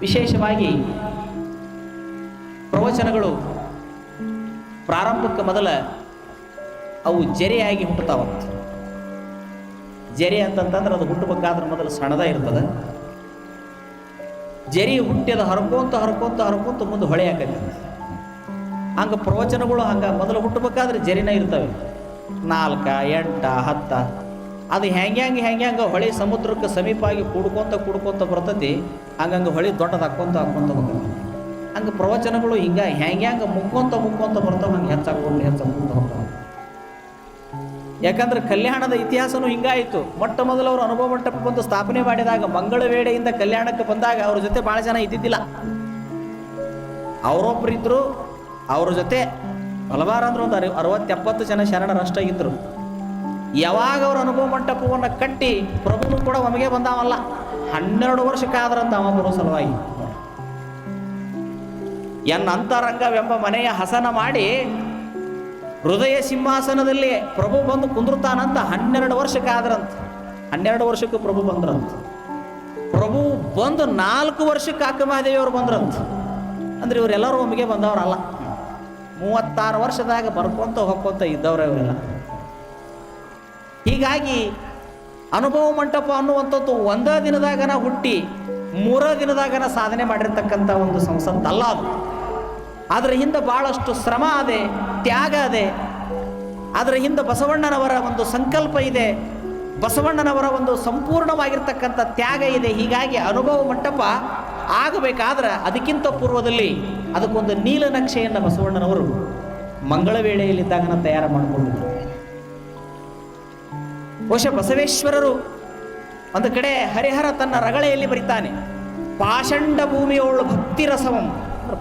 ವಿಶೇಷವಾಗಿ ಪ್ರವಚನಗಳು ಪ್ರಾರಂಭಕ್ಕೆ ಮೊದಲ ಅವು ಜರಿಯಾಗಿ ಹುಟ್ಟುತ್ತಾವಂತ. ಜರಿ ಅಂತಂತಂದ್ರೆ ಅದು ಹುಟ್ಟಬೇಕಾದ್ರೆ ಮೊದಲು ಸಣ್ಣದ ಇರ್ತದೆ. ಜರಿ ಹುಟ್ಟಿದ ಹರ್ಕೊಂತ ಹರ್ಕೊಂತ ಹರ್ಕೊಂತ ಮುಂದೆ ಹೊಳೆ ಆಕೈತೆ ಹಂಗೆ ಪ್ರವಚನಗಳು ಹಂಗೆ ಮೊದಲು ಹುಟ್ಟಬೇಕಾದ್ರೆ ಜರಿನ ಇರ್ತವೆ. ನಾಲ್ಕ, ಎಂಟ, ಹತ್ತ. ಅದು ಹೆಂಗೆ ಹೆಂಗೆ ಹೊಳೆ ಸಮುದ್ರಕ್ಕೆ ಸಮೀಪ ಆಗಿ ಕೂಡ್ಕೊಂತ ಕೂಡ್ಕೊಂತ ಬರ್ತೈತಿ, ಹಂಗಂಗೆ ಹೊಳೆ ದೊಡ್ಡದು ಹಾಕ್ಕೊಂತ ಹಾಕ್ಕೊಂತ ಹೋಗ್ತದೆ. ಹಂಗೆ ಪ್ರವಚನಗಳು ಹಿಂಗೆ ಹೆಂಗೆ ಹೆಂಗೆ ಮುಕ್ಕೊಂತ ಮುಕ್ಕೊಂತ ಬರ್ತಾವೆ, ಹಂಗೆ ಹೆಚ್ಚಾಕೊಂಡು ಹೆಚ್ಚಾಗ್ಕೊಂತ ಹೋಗ್ತಾವೆ. ಯಾಕಂದ್ರೆ ಕಲ್ಯಾಣದ ಇತಿಹಾಸನೂ ಹಿಂಗಾಯಿತು ಮೊಟ್ಟ ಮೊದಲು ಅವರು ಅನುಭವ ಮಂಟಪ ಬಂದು ಸ್ಥಾಪನೆ ಮಾಡಿದಾಗ ಮಂಗಳ ವೇಳೆಯಿಂದ ಕಲ್ಯಾಣಕ್ಕೆ ಬಂದಾಗ ಅವ್ರ ಜೊತೆ ಭಾಳ ಜನ ಇದ್ದಿದ್ದಿಲ್ಲ. ಅವರೊಬ್ಬರಿದ್ದರು ಅವ್ರ ಜೊತೆ ಹಲವಾರು ಅಂದ್ರೆ ಒಂದು ಅರವ, ಅರವತ್ತೆಪ್ಪತ್ತು ಜನ ಶರಣರಷ್ಟೇ ಇದ್ರು. ಯಾವಾಗ ಅವ್ರ ಅನುಭವ ಮಂಟಪವನ್ನು ಕಟ್ಟಿ ಪ್ರಭುನು ಕೂಡ ಒಮಗೆ ಬಂದಾವಲ್ಲ, ಹನ್ನೆರಡು ವರ್ಷಕ್ಕಾದ್ರಂತ ಅವ ಗುರು ಸಲುವಾಗಿ. ಎನ್ನ ಅಂತರಂಗವೆಂಬ ಮನೆಯ ಹಸನ ಮಾಡಿ ಹೃದಯ ಸಿಂಹಾಸನದಲ್ಲಿ ಪ್ರಭು ಬಂದು ಕುಂದಿರ್ತಾನಂತ ಹನ್ನೆರಡು ವರ್ಷಕ್ಕಾದ್ರಂತ. ಹನ್ನೆರಡು ವರ್ಷಕ್ಕೆ ಪ್ರಭು ಬಂದ್ರಂತ. ಪ್ರಭು ಬಂದು ನಾಲ್ಕು ವರ್ಷಕ್ಕೆ ಅಕ್ಕಮಹಾದೇವಿಯವರು ಬಂದ್ರಂತ. ಅಂದ್ರೆ ಇವರೆಲ್ಲರೂ ಒಮ್ಮೆಗೆ ಬಂದವರಲ್ಲ. ಮೂವತ್ತಾರು ವರ್ಷದಾಗ ಬರ್ಕೊಂತ ಹೋಗ್ಕೊಂತ ಇದ್ದವ್ರೆ ಇವರೆಲ್ಲ. ಹೀಗಾಗಿ ಅನುಭವ ಮಂಟಪ ಅನ್ನುವಂಥದ್ದು ಒಂದೇ ದಿನದಾಗನ ಹುಟ್ಟಿ ಮೂರ ದಿನದಾಗನ ಸಾಧನೆ ಮಾಡಿರ್ತಕ್ಕಂಥ ಒಂದು ಸಂಸತ್ತಲ್ಲ ಅದು. ಅದರ ಹಿಂದೆ ಭಾಳಷ್ಟು ಶ್ರಮ ಅದೆ, ತ್ಯಾಗ ಅದೆ. ಅದರ ಹಿಂದೆ ಬಸವಣ್ಣನವರ ಒಂದು ಸಂಕಲ್ಪ ಇದೆ, ಬಸವಣ್ಣನವರ ಒಂದು ಸಂಪೂರ್ಣವಾಗಿರ್ತಕ್ಕಂಥ ತ್ಯಾಗ ಇದೆ. ಹೀಗಾಗಿ ಅನುಭವ ಮಂಟಪ ಆಗಬೇಕಾದ್ರೆ ಅದಕ್ಕಿಂತ ಪೂರ್ವದಲ್ಲಿ ಅದಕ್ಕೊಂದು ನೀಲನಕ್ಷೆಯನ್ನು ಬಸವಣ್ಣನವರು ಮಂಗಳ ವೇಳೆಯಲ್ಲಿದ್ದಾಗನ ತಯಾರು ಮಾಡಿಕೊಂಡಿದ್ರು. ಬಹುಶಃ ಬಸವೇಶ್ವರರು ಒಂದು ಕಡೆ ಹರಿಹರ ತನ್ನ ರಗಳೆಯಲ್ಲಿ ಬರೀತಾನೆ. ಪಾಷಂಡ ಭೂಮಿಯವಳು ಭಕ್ತಿ ರಸವಂ.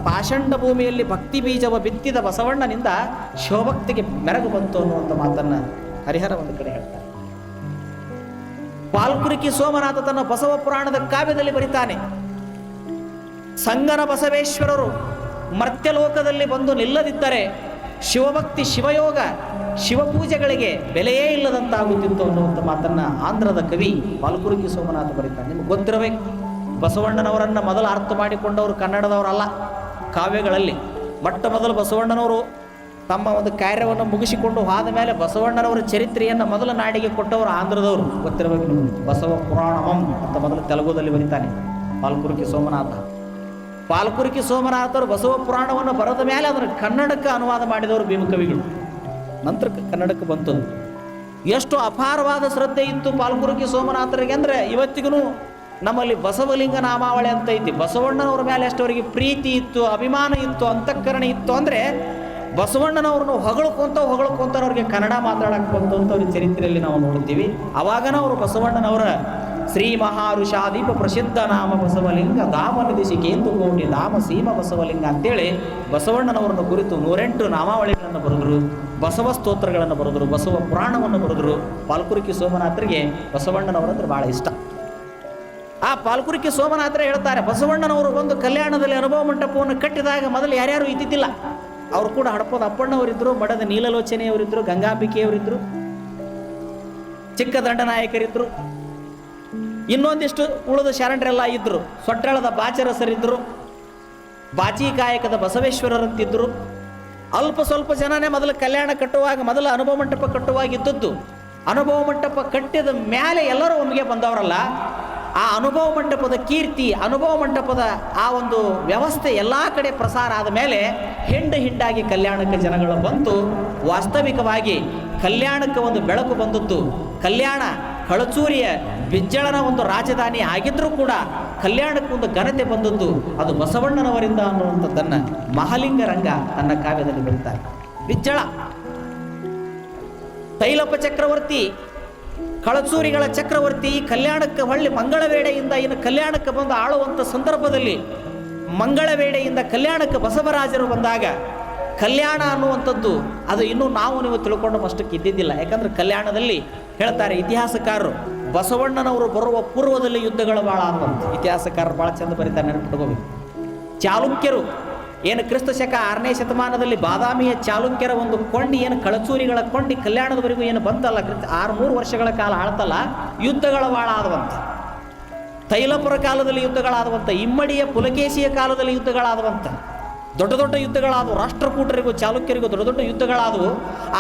ಪಾಷಂಡ ಭೂಮಿಯಲ್ಲಿ ಭಕ್ತಿ ಬೀಜವ ಬಿತ್ತಿದ ಬಸವಣ್ಣನಿಂದ ಶಿವಭಕ್ತಿಗೆ ಮೆರಗು ಬಂತು ಅನ್ನುವಂಥ ಮಾತನ್ನ ಹರಿಹರ ಒಂದು ಕಡೆ ಹೇಳ್ತಾನೆ ಪಾಲ್ಕುರಿಕಿ ಸೋಮನಾಥ ತನ್ನ ಬಸವ ಪುರಾಣದ ಕಾವ್ಯದಲ್ಲಿ ಬರೀತಾನೆ. ಸಂಗನ ಬಸವೇಶ್ವರರು ಮರ್ತ್ಯಲೋಕದಲ್ಲಿ ಬಂದು ನಿಲ್ಲದಿದ್ದರೆ ಶಿವಭಕ್ತಿ ಶಿವಯೋಗ ಶಿವಪೂಜೆಗಳಿಗೆ ಬೆಲೆಯೇ ಇಲ್ಲದಂತಾಗುತ್ತಿತ್ತು ಅನ್ನುವಂಥ ಮಾತನ್ನು ಆಂಧ್ರದ ಕವಿ ಪಾಲ್ಕುರುಕಿ ಸೋಮನಾಥ ಬರೀತಾನೆ ನಿಮ್ಗೆ ಗೊತ್ತಿರಬೇಕು, ಬಸವಣ್ಣನವರನ್ನು ಮೊದಲು ಅರ್ಥ ಮಾಡಿಕೊಂಡವರು ಕನ್ನಡದವರಲ್ಲ ಕಾವ್ಯಗಳಲ್ಲಿ. ಮೊಟ್ಟ ಮೊದಲು ಬಸವಣ್ಣನವರು ತಮ್ಮ ಒಂದು ಕಾರ್ಯವನ್ನು ಮುಗಿಸಿಕೊಂಡು ಹಾದ ಮೇಲೆ ಬಸವಣ್ಣನವರ ಚರಿತ್ರೆಯನ್ನು ಮೊದಲ ನಾಡಿಗೆ ಕೊಟ್ಟವರು ಆಂಧ್ರದವರು. ಗೊತ್ತಿರಬೇಕು ಬಸವ ಪುರಾಣಂ ಅಂತ ಮೊದಲು ತೆಲುಗುದಲ್ಲಿ ಬರೀತಾನೆ ಪಾಲ್ಕುರುಕಿ ಸೋಮನಾಥ. ಪಾಲ್ಕುರಿಕಿ ಸೋಮನಾಥರು ಬಸವ ಪುರಾಣವನ್ನು ಬರೆದ ಮೇಲೆ ಅದನ್ನು ಕನ್ನಡಕ್ಕೆ ಅನುವಾದ ಮಾಡಿದವರು ಭೀಮಕವಿಗಳು ನಂತರ ಕನ್ನಡಕ್ಕೆ ಬಂತದ್ದು ಎಷ್ಟು ಅಪಾರವಾದ ಶ್ರದ್ಧೆ ಇತ್ತು ಪಾಲ್ಕುರ್ಕಿ ಸೋಮನಾಥರಿಗೆ ಅಂದರೆ ಇವತ್ತಿಗೂ ನಮ್ಮಲ್ಲಿ ಬಸವಲಿಂಗ ನಾಮಾವಳಿ ಅಂತ ಐತಿ. ಬಸವಣ್ಣನವ್ರ ಮೇಲೆ ಎಷ್ಟವರಿಗೆ ಪ್ರೀತಿ ಇತ್ತು, ಅಭಿಮಾನ ಇತ್ತು, ಅಂತಃಕರಣ ಇತ್ತು ಅಂದರೆ ಬಸವಣ್ಣನವ್ರನ್ನ ಹೊಗಳ್ಕೊಂತ ಹೊಗಳ್ಕೊಂತ ಅವ್ರಿಗೆ ಕನ್ನಡ ಮಾತಾಡಕ್ಕೆ ಬಂತು ಅಂತ ಅವ್ರ ಚರಿತ್ರೆಯಲ್ಲಿ ನಾವು ನೋಡ್ತೀವಿ ಅವಾಗನ ಅವರು ಬಸವಣ್ಣನವರ ಶ್ರೀ ಮಹಾರುಷಾದೀಪ ಪ್ರಸಿದ್ಧ ನಾಮ ಬಸವಲಿಂಗ ಧಾಮ ನಿಧಿಸಿ ಕೇಂದು ಕೋಟಿ ಧಾಮ ಸೀಮ ಬಸವಲಿಂಗ ಅಂತೇಳಿ ಬಸವಣ್ಣನವರನ್ನು ಕುರಿತು ನೂರೆಂಟು ನಾಮಾವಳಿಗಳನ್ನು ಬರೆದರು, ಬಸವ ಸ್ತೋತ್ರಗಳನ್ನು ಬರೆದರು, ಬಸವ ಪುರಾಣವನ್ನು ಬರೆದರು. ಪಾಲ್ಕುರಿಕಿ ಸೋಮನಾಥರಿಗೆ ಬಸವಣ್ಣನವರಂದ್ರೆ ಭಾಳ ಇಷ್ಟ. ಆ ಪಾಲ್ಕುರಿಕಿ ಸೋಮನಾಥರೇ ಹೇಳ್ತಾರೆ, ಬಸವಣ್ಣನವರು ಬಂದು ಕಲ್ಯಾಣದಲ್ಲಿ ಅನುಭವ ಮಂಟಪವನ್ನು ಕಟ್ಟಿದಾಗ ಮೊದಲು ಯಾರ್ಯಾರು ಇದ್ದಿದ್ದಿಲ್ಲ. ಅವರು ಕೂಡ ಹಡಪದ ಅಪ್ಪಣ್ಣವರಿದ್ದರು ಮಡದ ನೀಲಲೋಚನೆಯವರಿದ್ದರು ಗಂಗಾಂಬಿಕೆಯವರಿದ್ದರು ಚಿಕ್ಕ ದಂಡನಾಯಕರಿದ್ದರು ಇನ್ನೊಂದಿಷ್ಟು ಉಳಿದ ಶರಣರೆಲ್ಲ ಇದ್ದರು ಸೊಟ್ಟಳದ ಬಾಚರಸರಿದ್ದರು ಬಾಚಿಕಾಯಕದ ಬಸವೇಶ್ವರರಂತಿದ್ದರು ಅಲ್ಪ ಸ್ವಲ್ಪ ಜನನೇ ಮೊದಲು ಕಲ್ಯಾಣ ಕಟ್ಟುವಾಗ, ಮೊದಲು ಅನುಭವ ಮಂಟಪ ಕಟ್ಟುವಾಗ ಇದ್ದದ್ದು ಅನುಭವ ಮಂಟಪ ಕಟ್ಟಿದ ಮೇಲೆ ಎಲ್ಲರೂ ಒಮ್ಮೆಗೆ ಬಂದವರಲ್ಲ. ಆ ಅನುಭವ ಮಂಟಪದ ಕೀರ್ತಿ, ಅನುಭವ ಮಂಟಪದ ಆ ಒಂದು ವ್ಯವಸ್ಥೆ ಎಲ್ಲ ಕಡೆ ಪ್ರಸಾರ ಆದ ಮೇಲೆ ಹಿಂಡು ಹಿಂಡಾಗಿ ಕಲ್ಯಾಣಕ್ಕೆ ಜನಗಳು ಬಂತು. ವಾಸ್ತವಿಕವಾಗಿ ಕಲ್ಯಾಣಕ್ಕೆ ಒಂದು ಬೆಳಕು ಬಂದದ್ದು. ಕಲ್ಯಾಣ ಕಳಚೂರಿಯ ಬಿಜ್ಜಳನ ಒಂದು ರಾಜಧಾನಿ ಆಗಿದ್ರೂ ಕೂಡ ಕಲ್ಯಾಣಕ್ಕೆ ಒಂದು ಘನತೆ ಬಂದದ್ದು ಅದು ಬಸವಣ್ಣನವರಿಂದ ಅನ್ನುವಂಥದ್ದನ್ನು ಮಹಾಲಿಂಗ ರಂಗ ತನ್ನ ಕಾವ್ಯದಲ್ಲಿ ಬರೀತಾರೆ. ಬಿಜ್ಜಳ ತೈಲಪ್ಪ ಚಕ್ರವರ್ತಿ ಕಳಚೂರಿಗಳ ಚಕ್ರವರ್ತಿ ಕಲ್ಯಾಣಕ್ಕೆ ಹೊಳ್ಳಿ ಮಂಗಳವೇಡೆಯಿಂದ ಇನ್ನು ಕಲ್ಯಾಣಕ್ಕೆ ಬಂದು ಆಳುವಂಥ ಸಂದರ್ಭದಲ್ಲಿ ಮಂಗಳವೇಡೆಯಿಂದ ಕಲ್ಯಾಣಕ್ಕೆ ಬಸವರಾಜರು ಬಂದಾಗ ಕಲ್ಯಾಣ ಅನ್ನುವಂಥದ್ದು, ಅದು ಇನ್ನೂ ನಾವು ನೀವು ತಿಳ್ಕೊಂಡು ಅಷ್ಟಕ್ಕೆ ಇದ್ದಿದ್ದಿಲ್ಲ. ಯಾಕಂದ್ರೆ ಕಲ್ಯಾಣದಲ್ಲಿ ಹೇಳ್ತಾರೆ ಇತಿಹಾಸಕಾರರು, ಬಸವಣ್ಣನವರು ಬರುವ ಪೂರ್ವದಲ್ಲಿ ಯುದ್ಧಗಳು ಭಾಳ ಆಗುವಂಥ ಇತಿಹಾಸಕಾರರು ಭಾಳ ಚೆಂದ ಬರೀತಾರೆ ನೆನಪಿಟ್ಕೋಬೇಕು ಚಾಲುಕ್ಯರು, ಏನು ಕ್ರಿಸ್ತ ಶಕ ಆರನೇ ಶತಮಾನದಲ್ಲಿ ಬಾದಾಮಿಯ ಚಾಲುಕ್ಯರ ಒಂದು ಕೊಂಡಿ, ಏನು ಕಳಚೂರಿಗಳ ಕೊಂಡಿ ಕಲ್ಯಾಣದವರೆಗೂ ಏನು ಬಂತಲ್ಲ ಕ್ರಿಸ್ತ ಆರು ಮೂರು ವರ್ಷಗಳ ಕಾಲ ಆಳ್ತಲ್ಲ, ಯುದ್ಧಗಳ ಭಾಳ ಆದವಂತೆ ತೈಲಪುರ ಕಾಲದಲ್ಲಿ ಯುದ್ಧಗಳಾದವಂತ, ಇಮ್ಮಡಿಯ ಪುಲಕೇಶಿಯ ಕಾಲದಲ್ಲಿ ಯುದ್ಧಗಳಾದವಂತ. ದೊಡ್ಡ ದೊಡ್ಡ ಯುದ್ಧಗಳಾದವು, ರಾಷ್ಟ್ರಕೂಟರಿಗೂ ಚಾಲುಕ್ಯರಿಗೂ ದೊಡ್ಡ ದೊಡ್ಡ ಯುದ್ಧಗಳಾದವು.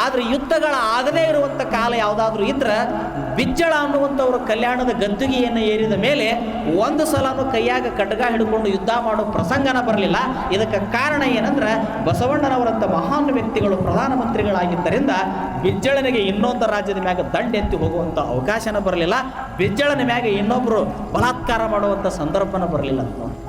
ಆದರೆ ಯುದ್ಧಗಳ ಆಗದೇ ಇರುವಂಥ ಕಾಲ ಯಾವುದಾದ್ರೂ ಇದ್ರೆ ಬಿಜ್ಜಳ ಅನ್ನುವಂಥವ್ರ ಕಲ್ಯಾಣದ ಗದ್ದುಗೆಯನ್ನು ಏರಿದ ಮೇಲೆ ಒಂದು ಸಲನು ಕೈಯಾಗ ಖಡ್ಗ ಹಿಡ್ಕೊಂಡು ಯುದ್ಧ ಮಾಡೋ ಪ್ರಸಂಗನ ಬರಲಿಲ್ಲ. ಇದಕ್ಕೆ ಕಾರಣ ಏನಂದ್ರೆ ಬಸವಣ್ಣನವರಂಥ ಮಹಾನ್ ವ್ಯಕ್ತಿಗಳು ಪ್ರಧಾನಮಂತ್ರಿಗಳಾಗಿದ್ದರಿಂದ ಬಿಜ್ಜಳನಿಗೆ ಇನ್ನೊಂದು ರಾಜ್ಯದ ಮ್ಯಾಗ ದಂಡೆತ್ತಿ ಹೋಗುವಂಥ ಅವಕಾಶನ ಬರಲಿಲ್ಲ. ಬಿಜ್ಜಳನ ಮ್ಯಾಗ ಇನ್ನೊಬ್ಬರು ಬಲಾತ್ಕಾರ ಮಾಡುವಂಥ ಸಂದರ್ಭನ ಬರಲಿಲ್ಲ ಅಂತ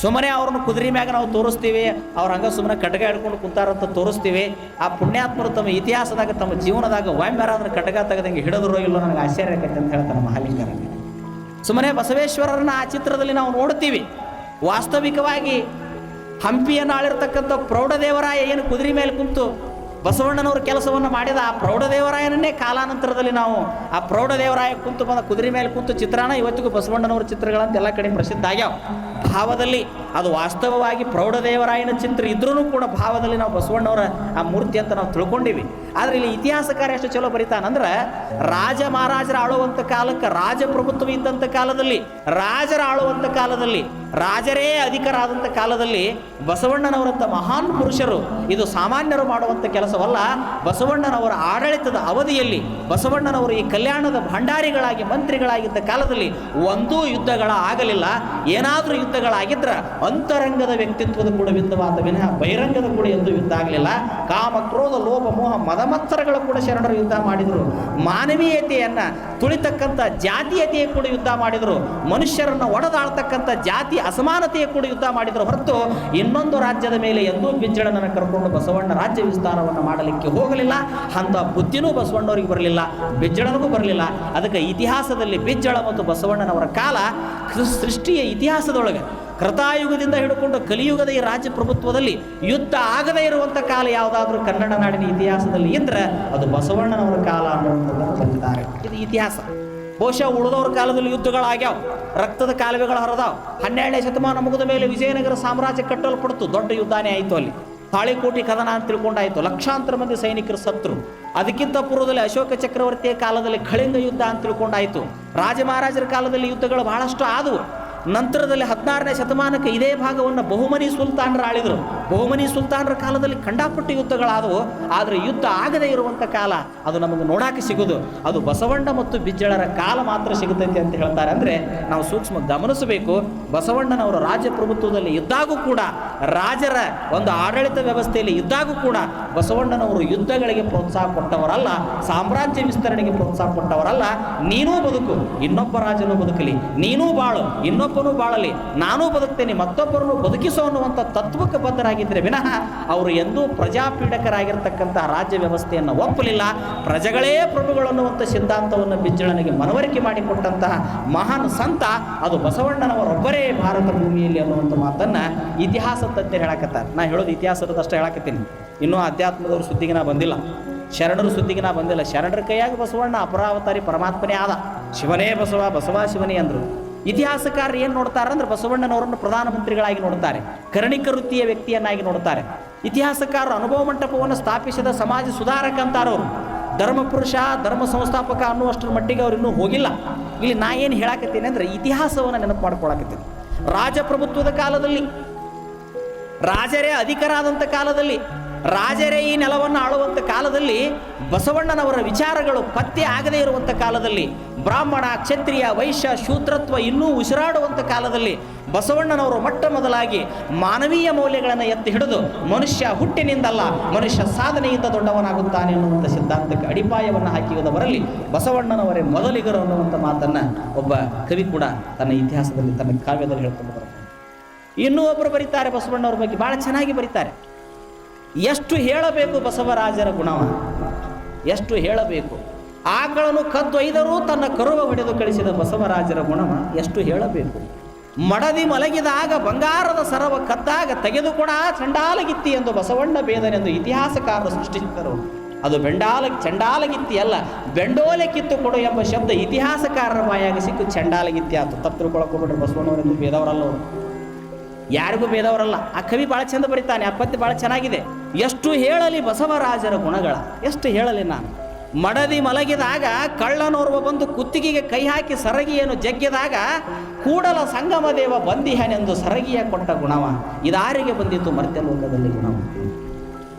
ಸುಮ್ಮನೆ ಅವ್ರನ್ನ ಕುದುರೆ ಮ್ಯಾಗ ನಾವು ತೋರಿಸ್ತೀವಿ, ಅವ್ರ ಹಂಗ ಸುಮ್ಮನೆ ಕಟ್ಟಗ ಹಿಡ್ಕೊಂಡು ಕುಂತಾರಂತ ತೋರಿಸ್ತೀವಿ. ಆ ಪುಣ್ಯಾತ್ಮರು ತಮ್ಮ ಇತಿಹಾಸದಾಗ, ತಮ್ಮ ಜೀವನದಾಗ ವಾಯ್ಮ್ಯಾರ ಅಂದ್ರೆ ಕಟ್ಟಗ ತೆಗೆದಂಗೆ ಹಿಡಿದ್ರು ಇಲ್ಲೋ ನನಗೆ ಆಶ್ಚರ್ಯ ಆಕೈತೆ ಅಂತ ಹೇಳ್ತಾರೆ ಮಹಾಲಿಂಗರಲ್ಲಿ ಸುಮ್ಮನೆ ಬಸವೇಶ್ವರರನ್ನ ಆ ಚಿತ್ರದಲ್ಲಿ ನಾವು ನೋಡ್ತೀವಿ. ವಾಸ್ತವಿಕವಾಗಿ ಹಂಪಿಯನ್ನು ಆಳಿರ್ತಕ್ಕಂಥ ಪ್ರೌಢದೇವರಾಯ ಏನು ಕುದುರೆ ಮೇಲೆ ಕುಂತು ಬಸವಣ್ಣನವ್ರ ಕೆಲಸವನ್ನು ಮಾಡಿದ ಆ ಪ್ರೌಢದೇವರಾಯನನ್ನೇ ಕಾಲಾನಂತರದಲ್ಲಿ ನಾವು ಆ ಪ್ರೌಢದೇವರಾಯ ಕುಂತು ಬಂದ ಕುದುರೆ ಮೇಲೆ ಕುಂತು ಚಿತ್ರಾನ ಇವತ್ತಿಗೂ ಬಸವಣ್ಣನವರ ಚಿತ್ರಗಳಂತ ಎಲ್ಲ ಕಡೆ ಪ್ರಸಿದ್ಧ ಆಗ್ಯಾವ. ಭಾವದಲ್ಲಿ ಅದು ವಾಸ್ತವವಾಗಿ ಪ್ರೌಢದೇವರಾಯನ ಚಿತ್ರ ಇದ್ರೂ ಕೂಡ ಭಾವದಲ್ಲಿ ನಾವು ಬಸವಣ್ಣವರ ಆ ಮೂರ್ತಿ ಅಂತ ನಾವು ತಿಳ್ಕೊಂಡಿವಿ. ಆದರೆ ಇಲ್ಲಿ ಇತಿಹಾಸಕಾರ ಎಷ್ಟು ಚಲೋ ಬರಿತಾನಂದ್ರೆ ರಾಜ ಮಹಾರಾಜರ ಆಳುವಂಥ ಕಾಲಕ್ಕೆ ರಾಜಪ್ರಭುತ್ವ ಇದ್ದಂಥ ಕಾಲದಲ್ಲಿ, ರಾಜರ ಆಳುವಂಥ ಕಾಲದಲ್ಲಿ, ರಾಜರೇ ಅಧಿಕರಾದಂಥ ಕಾಲದಲ್ಲಿ ಬಸವಣ್ಣನವರಂಥ ಮಹಾನ್ ಪುರುಷರು. ಇದು ಸಾಮಾನ್ಯರು ಮಾಡುವಂಥ ಕೆಲಸವಲ್ಲ, ಬಸವಣ್ಣನವರ ಆಡಳಿತದ ಅವಧಿಯಲ್ಲಿ, ಬಸವಣ್ಣನವರು ಈ ಕಲ್ಯಾಣದ ಭಂಡಾರಿಗಳಾಗಿ ಮಂತ್ರಿಗಳಾಗಿದ್ದ ಕಾಲದಲ್ಲಿ ಒಂದೂ ಯುದ್ಧಗಳ ಆಗಲಿಲ್ಲ ಏನಾದರೂ ಯುದ್ಧಗಳಾಗಿದ್ರೆ ಅಂತರಂಗದ ವ್ಯಕ್ತಿತ್ವದ ಕೂಡ ಯುದ್ಧವಾದ ವಿನಃ ಬಹಿರಂಗದ ಕೂಡ ಎಂದು ಯುದ್ಧ ಆಗಲಿಲ್ಲ ಕಾಮ, ಕ್ರೋಧ ಲೋಭ ಮೋಹ ಮದಮತ್ಸರಗಳ ಕೂಡ ಶರಣರು ಯುದ್ಧ ಮಾಡಿದರು. ಮಾನವೀಯತೆಯನ್ನು ತುಳಿತಕ್ಕಂಥ ಜಾತೀಯತೆಯ ಕೂಡ ಯುದ್ಧ ಮಾಡಿದರು. ಮನುಷ್ಯರನ್ನು ಒಡೆದಾಳ್ತಕ್ಕಂಥ ಜಾತಿ ಅಸಮಾನತೆಯ ಕೂಡ ಯುದ್ಧ ಮಾಡಿದರು. ಹೊರತು ಇನ್ನೊಂದು ರಾಜ್ಯದ ಮೇಲೆ ಎಂದೂ ಬಿಜ್ಜಳನನ್ನು ಕರ್ಕೊಂಡು ಬಸವಣ್ಣ ರಾಜ್ಯ ವಿಸ್ತಾರವನ್ನು ಮಾಡಲಿಕ್ಕೆ ಹೋಗಲಿಲ್ಲ. ಅಂತ ಬುದ್ಧಿನೂ ಬಸವಣ್ಣವರಿಗೆ ಬರಲಿಲ್ಲ ಬಿಜ್ಜಳನಿಗೂ ಬರಲಿಲ್ಲ. ಅದಕ್ಕೆ ಇತಿಹಾಸದಲ್ಲಿ ಬಿಜ್ಜಳ ಮತ್ತು ಬಸವಣ್ಣನವರ ಕಾಲ ಸೃಷ್ಟಿಯ ಇತಿಹಾಸದೊಳಗೆ ಕೃತಾಯುಗದಿಂದ ಹಿಡ್ಕೊಂಡು ಕಲಿಯುಗದ ಈ ರಾಜ್ಯ ಪ್ರಭುತ್ವದಲ್ಲಿ ಯುದ್ಧ ಆಗದೇ ಇರುವಂಥ ಕಾಲ ಯಾವುದಾದ್ರೂ ಕನ್ನಡ ನಾಡಿನ ಇತಿಹಾಸದಲ್ಲಿ ಇದ್ರೆ ಅದು ಬಸವಣ್ಣನವರ ಕಾಲ ಅನ್ನುವಂಥದ್ದನ್ನು ಬಂದಿದ್ದಾರೆ ಇದು ಇತಿಹಾಸ. ಬಹುಶಃ ಉಳಿದವ್ರ ಕಾಲದಲ್ಲಿ ಯುದ್ಧಗಳಾಗ್ಯಾವ. ರಕ್ತದ ಕಾಲುವೆಗಳು ಹರಿದಾವ್. ಹನ್ನೆರಡನೇ ಶತಮಾನ ಮುಗಿದ ಮೇಲೆ ವಿಜಯನಗರ ಸಾಮ್ರಾಜ್ಯ ಕಟ್ಟಲ್ಪಡ್ತು. ದೊಡ್ಡ ಯುದ್ಧನೇ ಆಯಿತು ಅಲ್ಲಿ. ತಾಳಿಕೋಟಿ ಕದನ ಅಂತ ತಿಳ್ಕೊಂಡಾಯಿತು. ಲಕ್ಷಾಂತರ ಮಂದಿ ಸೈನಿಕರು ಸತ್ರು ಅದಕ್ಕಿಂತ ಪೂರ್ವದಲ್ಲಿ ಅಶೋಕ ಚಕ್ರವರ್ತಿಯ ಕಾಲದಲ್ಲಿ ಕಳಿಂಗ ಯುದ್ಧ ಅಂತ ತಿಳ್ಕೊಂಡಾಯಿತು. ರಾಜ ಮಹಾರಾಜರ ಕಾಲದಲ್ಲಿ ಯುದ್ಧಗಳು ಬಹಳಷ್ಟು ಆದವು. ನಂತರದಲ್ಲಿ ಹದಿನಾರನೇ ಶತಮಾನಕ್ಕೆ ಇದೇ ಭಾಗವನ್ನು ಬಹುಮನಿ ಸುಲ್ತಾನರು ಆಳಿದರು. ಬಹುಮನಿ ಸುಲ್ತಾನರ ಕಾಲದಲ್ಲಿ ಕಂಡಾಪಟ್ಟು ಯುದ್ಧಗಳಾದವು. ಆದರೆ ಯುದ್ಧ ಆಗದೇ ಇರುವಂಥ ಕಾಲ ಅದು ನಮಗೆ ನೋಡಾಕೆ ಸಿಗೋದು. ಅದು ಬಸವಣ್ಣ ಮತ್ತು ಬಿಜ್ಜಳರ ಕಾಲ ಮಾತ್ರ ಸಿಗುತ್ತೈತೆ ಅಂತ ಹೇಳ್ತಾರೆ. ಅಂದರೆ ನಾವು ಸೂಕ್ಷ್ಮ ಗಮನಿಸಬೇಕು. ಬಸವಣ್ಣನವರ ರಾಜ್ಯಪ್ರಭುತ್ವದಲ್ಲಿ ಇದ್ದಾಗೂ ಕೂಡ, ರಾಜರ ಒಂದು ಆಡಳಿತ ವ್ಯವಸ್ಥೆಯಲ್ಲಿ ಇದ್ದಾಗೂ ಕೂಡ ಬಸವಣ್ಣನವರು ಯುದ್ಧಗಳಿಗೆ ಪ್ರೋತ್ಸಾಹ ಕೊಟ್ಟವರಲ್ಲ, ಸಾಮ್ರಾಜ್ಯ ವಿಸ್ತರಣೆಗೆ ಪ್ರೋತ್ಸಾಹ ಕೊಟ್ಟವರಲ್ಲ. ನೀನೂ ಬದುಕು, ಇನ್ನೊಬ್ಬ ರಾಜನೂ ಬದುಕಲಿ. ನೀನೂ ಬಾಳು ಇನ್ನೊಬ್ಬನು ಬಾಳಲಿ, ನಾನೂ ಬದುಕ್ತೇನೆ, ಮತ್ತೊಬ್ಬರನ್ನು ಬದುಕಿಸೋ ಅನ್ನುವಂಥ ತತ್ವಕ್ಕೆ ಬದ್ಧರಾಗಿದ್ದರೆ ವಿನಃ ಅವರು ಎಂದೂ ಪ್ರಜಾಪೀಡಕರಾಗಿರ್ತಕ್ಕಂಥ ರಾಜ್ಯ ವ್ಯವಸ್ಥೆಯನ್ನು ಒಪ್ಪಲಿಲ್ಲ. ಪ್ರಜೆಗಳೇ ಪ್ರಭುಗಳು ಅನ್ನುವಂಥ ಸಿದ್ಧಾಂತವನ್ನು ಬಿಜ್ಜಳನಿಗೆ ಮನವರಿಕೆ ಮಾಡಿಕೊಟ್ಟಂತಹ ಮಹಾನ್ ಸಂತ, ಅದು ಬಸವಣ್ಣನವರೊಬ್ಬರೇ ಭಾರತ ಭೂಮಿಯಲ್ಲಿ ಅನ್ನುವಂಥ ಮಾತನ್ನು ಇತಿಹಾಸ ತಜ್ಞರು ಹೇಳಕತ್ತಾರೆ. ನಾ ಹೇಳೋದು ಇತಿಹಾಸದಷ್ಟು ಹೇಳಕತ್ತೀನಿ. ಇನ್ನೂ ಅಧ್ಯಾತ್ಮದವ್ರ ಸುದ್ದಿಗೆ ನಾ ಬಂದಿಲ್ಲ. ಶರಣರ ಸುದ್ದಿಗೆ ನಾ ಬಂದಿಲ್ಲ. ಶರಣರ ಕೈಯಾಗಿ ಬಸವಣ್ಣ ಅಪರಾವತಾರಿ ಪರಮಾತ್ಮನೇ ಆದ. ಶಿವನೇ ಬಸವ ಬಸವ ಶಿವನೇ ಅಂದರು. ಇತಿಹಾಸಕಾರರು ಏನು ನೋಡ್ತಾರೆ ಅಂದ್ರೆ ಬಸವಣ್ಣನವರನ್ನು ಪ್ರಧಾನಮಂತ್ರಿಗಳಾಗಿ ನೋಡ್ತಾರೆ, ಕರ್ಣಿಕ ವೃತ್ತಿಯ ವ್ಯಕ್ತಿಯನ್ನಾಗಿ ನೋಡ್ತಾರೆ. ಇತಿಹಾಸಕಾರರು ಅನುಭವ ಮಂಟಪವನ್ನು ಸ್ಥಾಪಿಸಿದ ಸಮಾಜ ಸುಧಾರಕ ಅಂತಾರವರು. ಧರ್ಮಪುರುಷ ಧರ್ಮ ಸಂಸ್ಥಾಪಕ ಅನ್ನುವಷ್ಟರ ಮಟ್ಟಿಗೆ ಅವರು ಇನ್ನೂ ಹೋಗಿಲ್ಲ. ಇಲ್ಲಿ ನಾ ಏನು ಹೇಳಾಕತ್ತೀನಿ ಅಂದ್ರೆ ಇತಿಹಾಸವನ್ನು ನೆನಪು ಮಾಡ್ಕೊಳಕತ್ತೀನಿ. ರಾಜಪ್ರಭುತ್ವದ ಕಾಲದಲ್ಲಿ, ರಾಜರೇ ಅಧಿಕರಾದಂಥ ಕಾಲದಲ್ಲಿ ರಾಜರೇ ಈ ನೆಲವನ್ನು ಆಳುವಂಥ ಕಾಲದಲ್ಲಿ ಬಸವಣ್ಣನವರ ವಿಚಾರಗಳು ಪತ್ತೆ ಆಗದೇ ಇರುವಂಥ ಕಾಲದಲ್ಲಿ ಬ್ರಾಹ್ಮಣ, ಕ್ಷತ್ರಿಯ, ವೈಶ್ಯ ಶೂತ್ರತ್ವ ಇನ್ನೂ ಉಸಿರಾಡುವಂಥ ಕಾಲದಲ್ಲಿ ಬಸವಣ್ಣನವರು ಮೊಟ್ಟ ಮೊದಲಾಗಿ ಮಾನವೀಯ ಮೌಲ್ಯಗಳನ್ನು ಎತ್ತಿ ಹಿಡಿದು ಮನುಷ್ಯ ಹುಟ್ಟಿನಿಂದಲ್ಲ ಮನುಷ್ಯ ಸಾಧನೆಯಿಂದ ದೊಡ್ಡವನಾಗುತ್ತಾನೆ ಎನ್ನುವಂಥ ಸಿದ್ಧಾಂತಕ್ಕೆ ಅಡಿಪಾಯವನ್ನು ಹಾಕಿರುವುದವರಲ್ಲಿ ಬಸವಣ್ಣನವರೇ ಮೊದಲಿಗರು ಅನ್ನುವಂಥ ಮಾತನ್ನು ಒಬ್ಬ ಕವಿ ಕೂಡ ತನ್ನ ಇತಿಹಾಸದಲ್ಲಿ ತನ್ನ ಕಾವ್ಯದಲ್ಲಿ ಹೇಳ್ಕೊಂಡು ಬರ್ತಾನೆ ಇನ್ನೂ ಒಬ್ಬರು ಬರೀತಾರೆ ಬಸವಣ್ಣವ್ರ ಬಗ್ಗೆ ಭಾಳ ಚೆನ್ನಾಗಿ ಬರೀತಾರೆ. ಎಷ್ಟು ಹೇಳಬೇಕು ಬಸವರಾಜರ ಗುಣವ? ಎಷ್ಟು ಹೇಳಬೇಕು? ಆಕಳನ್ನು ಕದ್ದೊಯ್ದರೂ ತನ್ನ ಕರುವ ಹೊಡೆದು ಕಳಿಸಿದ ಬಸವರಾಜರ ಗುಣವ ಎಷ್ಟು ಹೇಳಬೇಕು? ಮಡದಿ ಮಲಗಿದಾಗ ಬಂಗಾರದ ಸರವ ಕದ್ದಾಗ ತೆಗೆದುಕೊಡ ಚಂಡಾಲಗಿತ್ತಿ ಎಂದು ಬಸವಣ್ಣ ಬೇದನೆಂದು ಇತಿಹಾಸಕಾರರು ಸೃಷ್ಟಿಸಿದರು ಅದು ಬೆಂಡಾಲ ಚಂಡಾಲಗಿತ್ತಿ ಅಲ್ಲ, ಬೆಂಡೋಲೆ ಕಿತ್ತು ಕೊಡು ಎಂಬ ಶಬ್ದ ಇತಿಹಾಸಕಾರರ ಬಾಯಾಗಿ ಸಿಕ್ಕು ಚಂಡಾಲಗಿತ್ತಿ ಆತು. ತಪ್ಪು ತಿಳ್ಕೊಳಕ್ ಹೋಗ್ಬಿಟ್ರೆ ಬಸವಣ್ಣವರೆಂದು ಬೇದವರಲ್ಲ ಯಾರಿಗೂ ಬೇದವರಲ್ಲ ಆ ಕವಿ ಭಾಳ ಚಂದ ಬರೀತಾನೆ, ಆ ಪದ್ಯ ಭಾಳ ಚೆನ್ನಾಗಿದೆ. ಎಷ್ಟು ಹೇಳಲಿ ಬಸವರಾಜರ ಗುಣಗಳ, ಎಷ್ಟು ಹೇಳಲಿ ನಾನು. ಮಡದಿ ಮಲಗಿದಾಗ ಕಳ್ಳನೋರ್ವ ಬಂದು ಕುತ್ತಿಗೆಗೆ ಕೈ ಹಾಕಿ ಸರಗಿಯನ್ನು ಜಗ್ಗಿದಾಗ ಕೂಡಲ ಸಂಗಮ ದೇವ ಬಂದಿಹನೆಂದು ಸರಗಿಯ ಕೊಟ್ಟ ಗುಣವ. ಇದಾರಿಗೆ ಬಂದಿತ್ತು ಮರ್ತ್ಯಲೋಕದಲ್ಲಿ ಗುಣವ.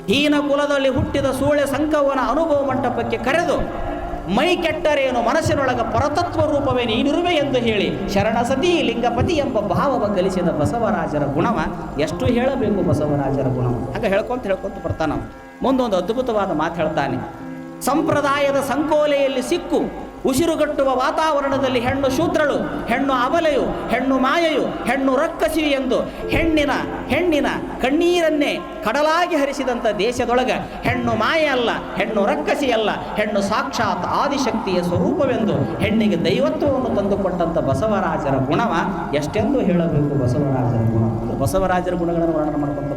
ಹೀನ ಕುಲದಲ್ಲಿ ಹುಟ್ಟಿದ ಸೂಳೆ ಸಂಕವನ ಅನುಭವ ಮಂಟಪಕ್ಕೆ ಕರೆದು ಮೈ ಕೆಟ್ಟರೇನು ಮನಸ್ಸಿನೊಳಗ ಪರತತ್ವ ರೂಪವೇ ನೀನಿರುವೆ ಎಂದು ಹೇಳಿ ಶರಣ ಸತಿ ಲಿಂಗಪತಿ ಎಂಬ ಭಾವವ ಕಲಿಸಿದ ಬಸವರಾಜರ ಗುಣವ ಎಷ್ಟು ಹೇಳಬೇಕು ಬಸವರಾಜರ ಗುಣವ ಹಾಗೆ ಹೇಳ್ಕೊಂತ ಹೇಳ್ಕೊಂತ ಬರ್ತಾನ. ಮುಂದೊಂದು ಅದ್ಭುತವಾದ ಮಾತು ಹೇಳ್ತಾನೆ ಸಂಪ್ರದಾಯದ ಸಂಕೋಲೆಯಲ್ಲಿ ಸಿಕ್ಕು ಉಸಿರುಗಟ್ಟುವ ವಾತಾವರಣದಲ್ಲಿ ಹೆಣ್ಣು ಶೂದ್ರಳು, ಹೆಣ್ಣು ಅವಲೆಯು ಹೆಣ್ಣು ಮಾಯೆಯು, ಹೆಣ್ಣು ರಕ್ಕಸಿಯು ಎಂದು ಹೆಣ್ಣಿನ ಹೆಣ್ಣಿನ ಕಣ್ಣೀರನ್ನೇ ಕಡಲಾಗಿ ಹರಿಸಿದಂಥ ದೇಶದೊಳಗೆ ಹೆಣ್ಣು ಮಾಯೆ ಅಲ್ಲ, ಹೆಣ್ಣು ರಕ್ಕಸಿ ಅಲ್ಲ, ಹೆಣ್ಣು ಸಾಕ್ಷಾತ್ ಆದಿಶಕ್ತಿಯ ಸ್ವರೂಪವೆಂದು ಹೆಣ್ಣಿಗೆ ದೈವತ್ವವನ್ನು ತಂದುಕೊಟ್ಟಂಥ ಬಸವರಾಜರ ಗುಣವ ಎಷ್ಟೆಂದು ಹೇಳಬೇಕು ಬಸವರಾಜರ ಗುಣ? ಬಸವರಾಜರ ಗುಣಗಳನ್ನು ವರ್ಣನೆ ಮಾಡ್ಕೊಂತ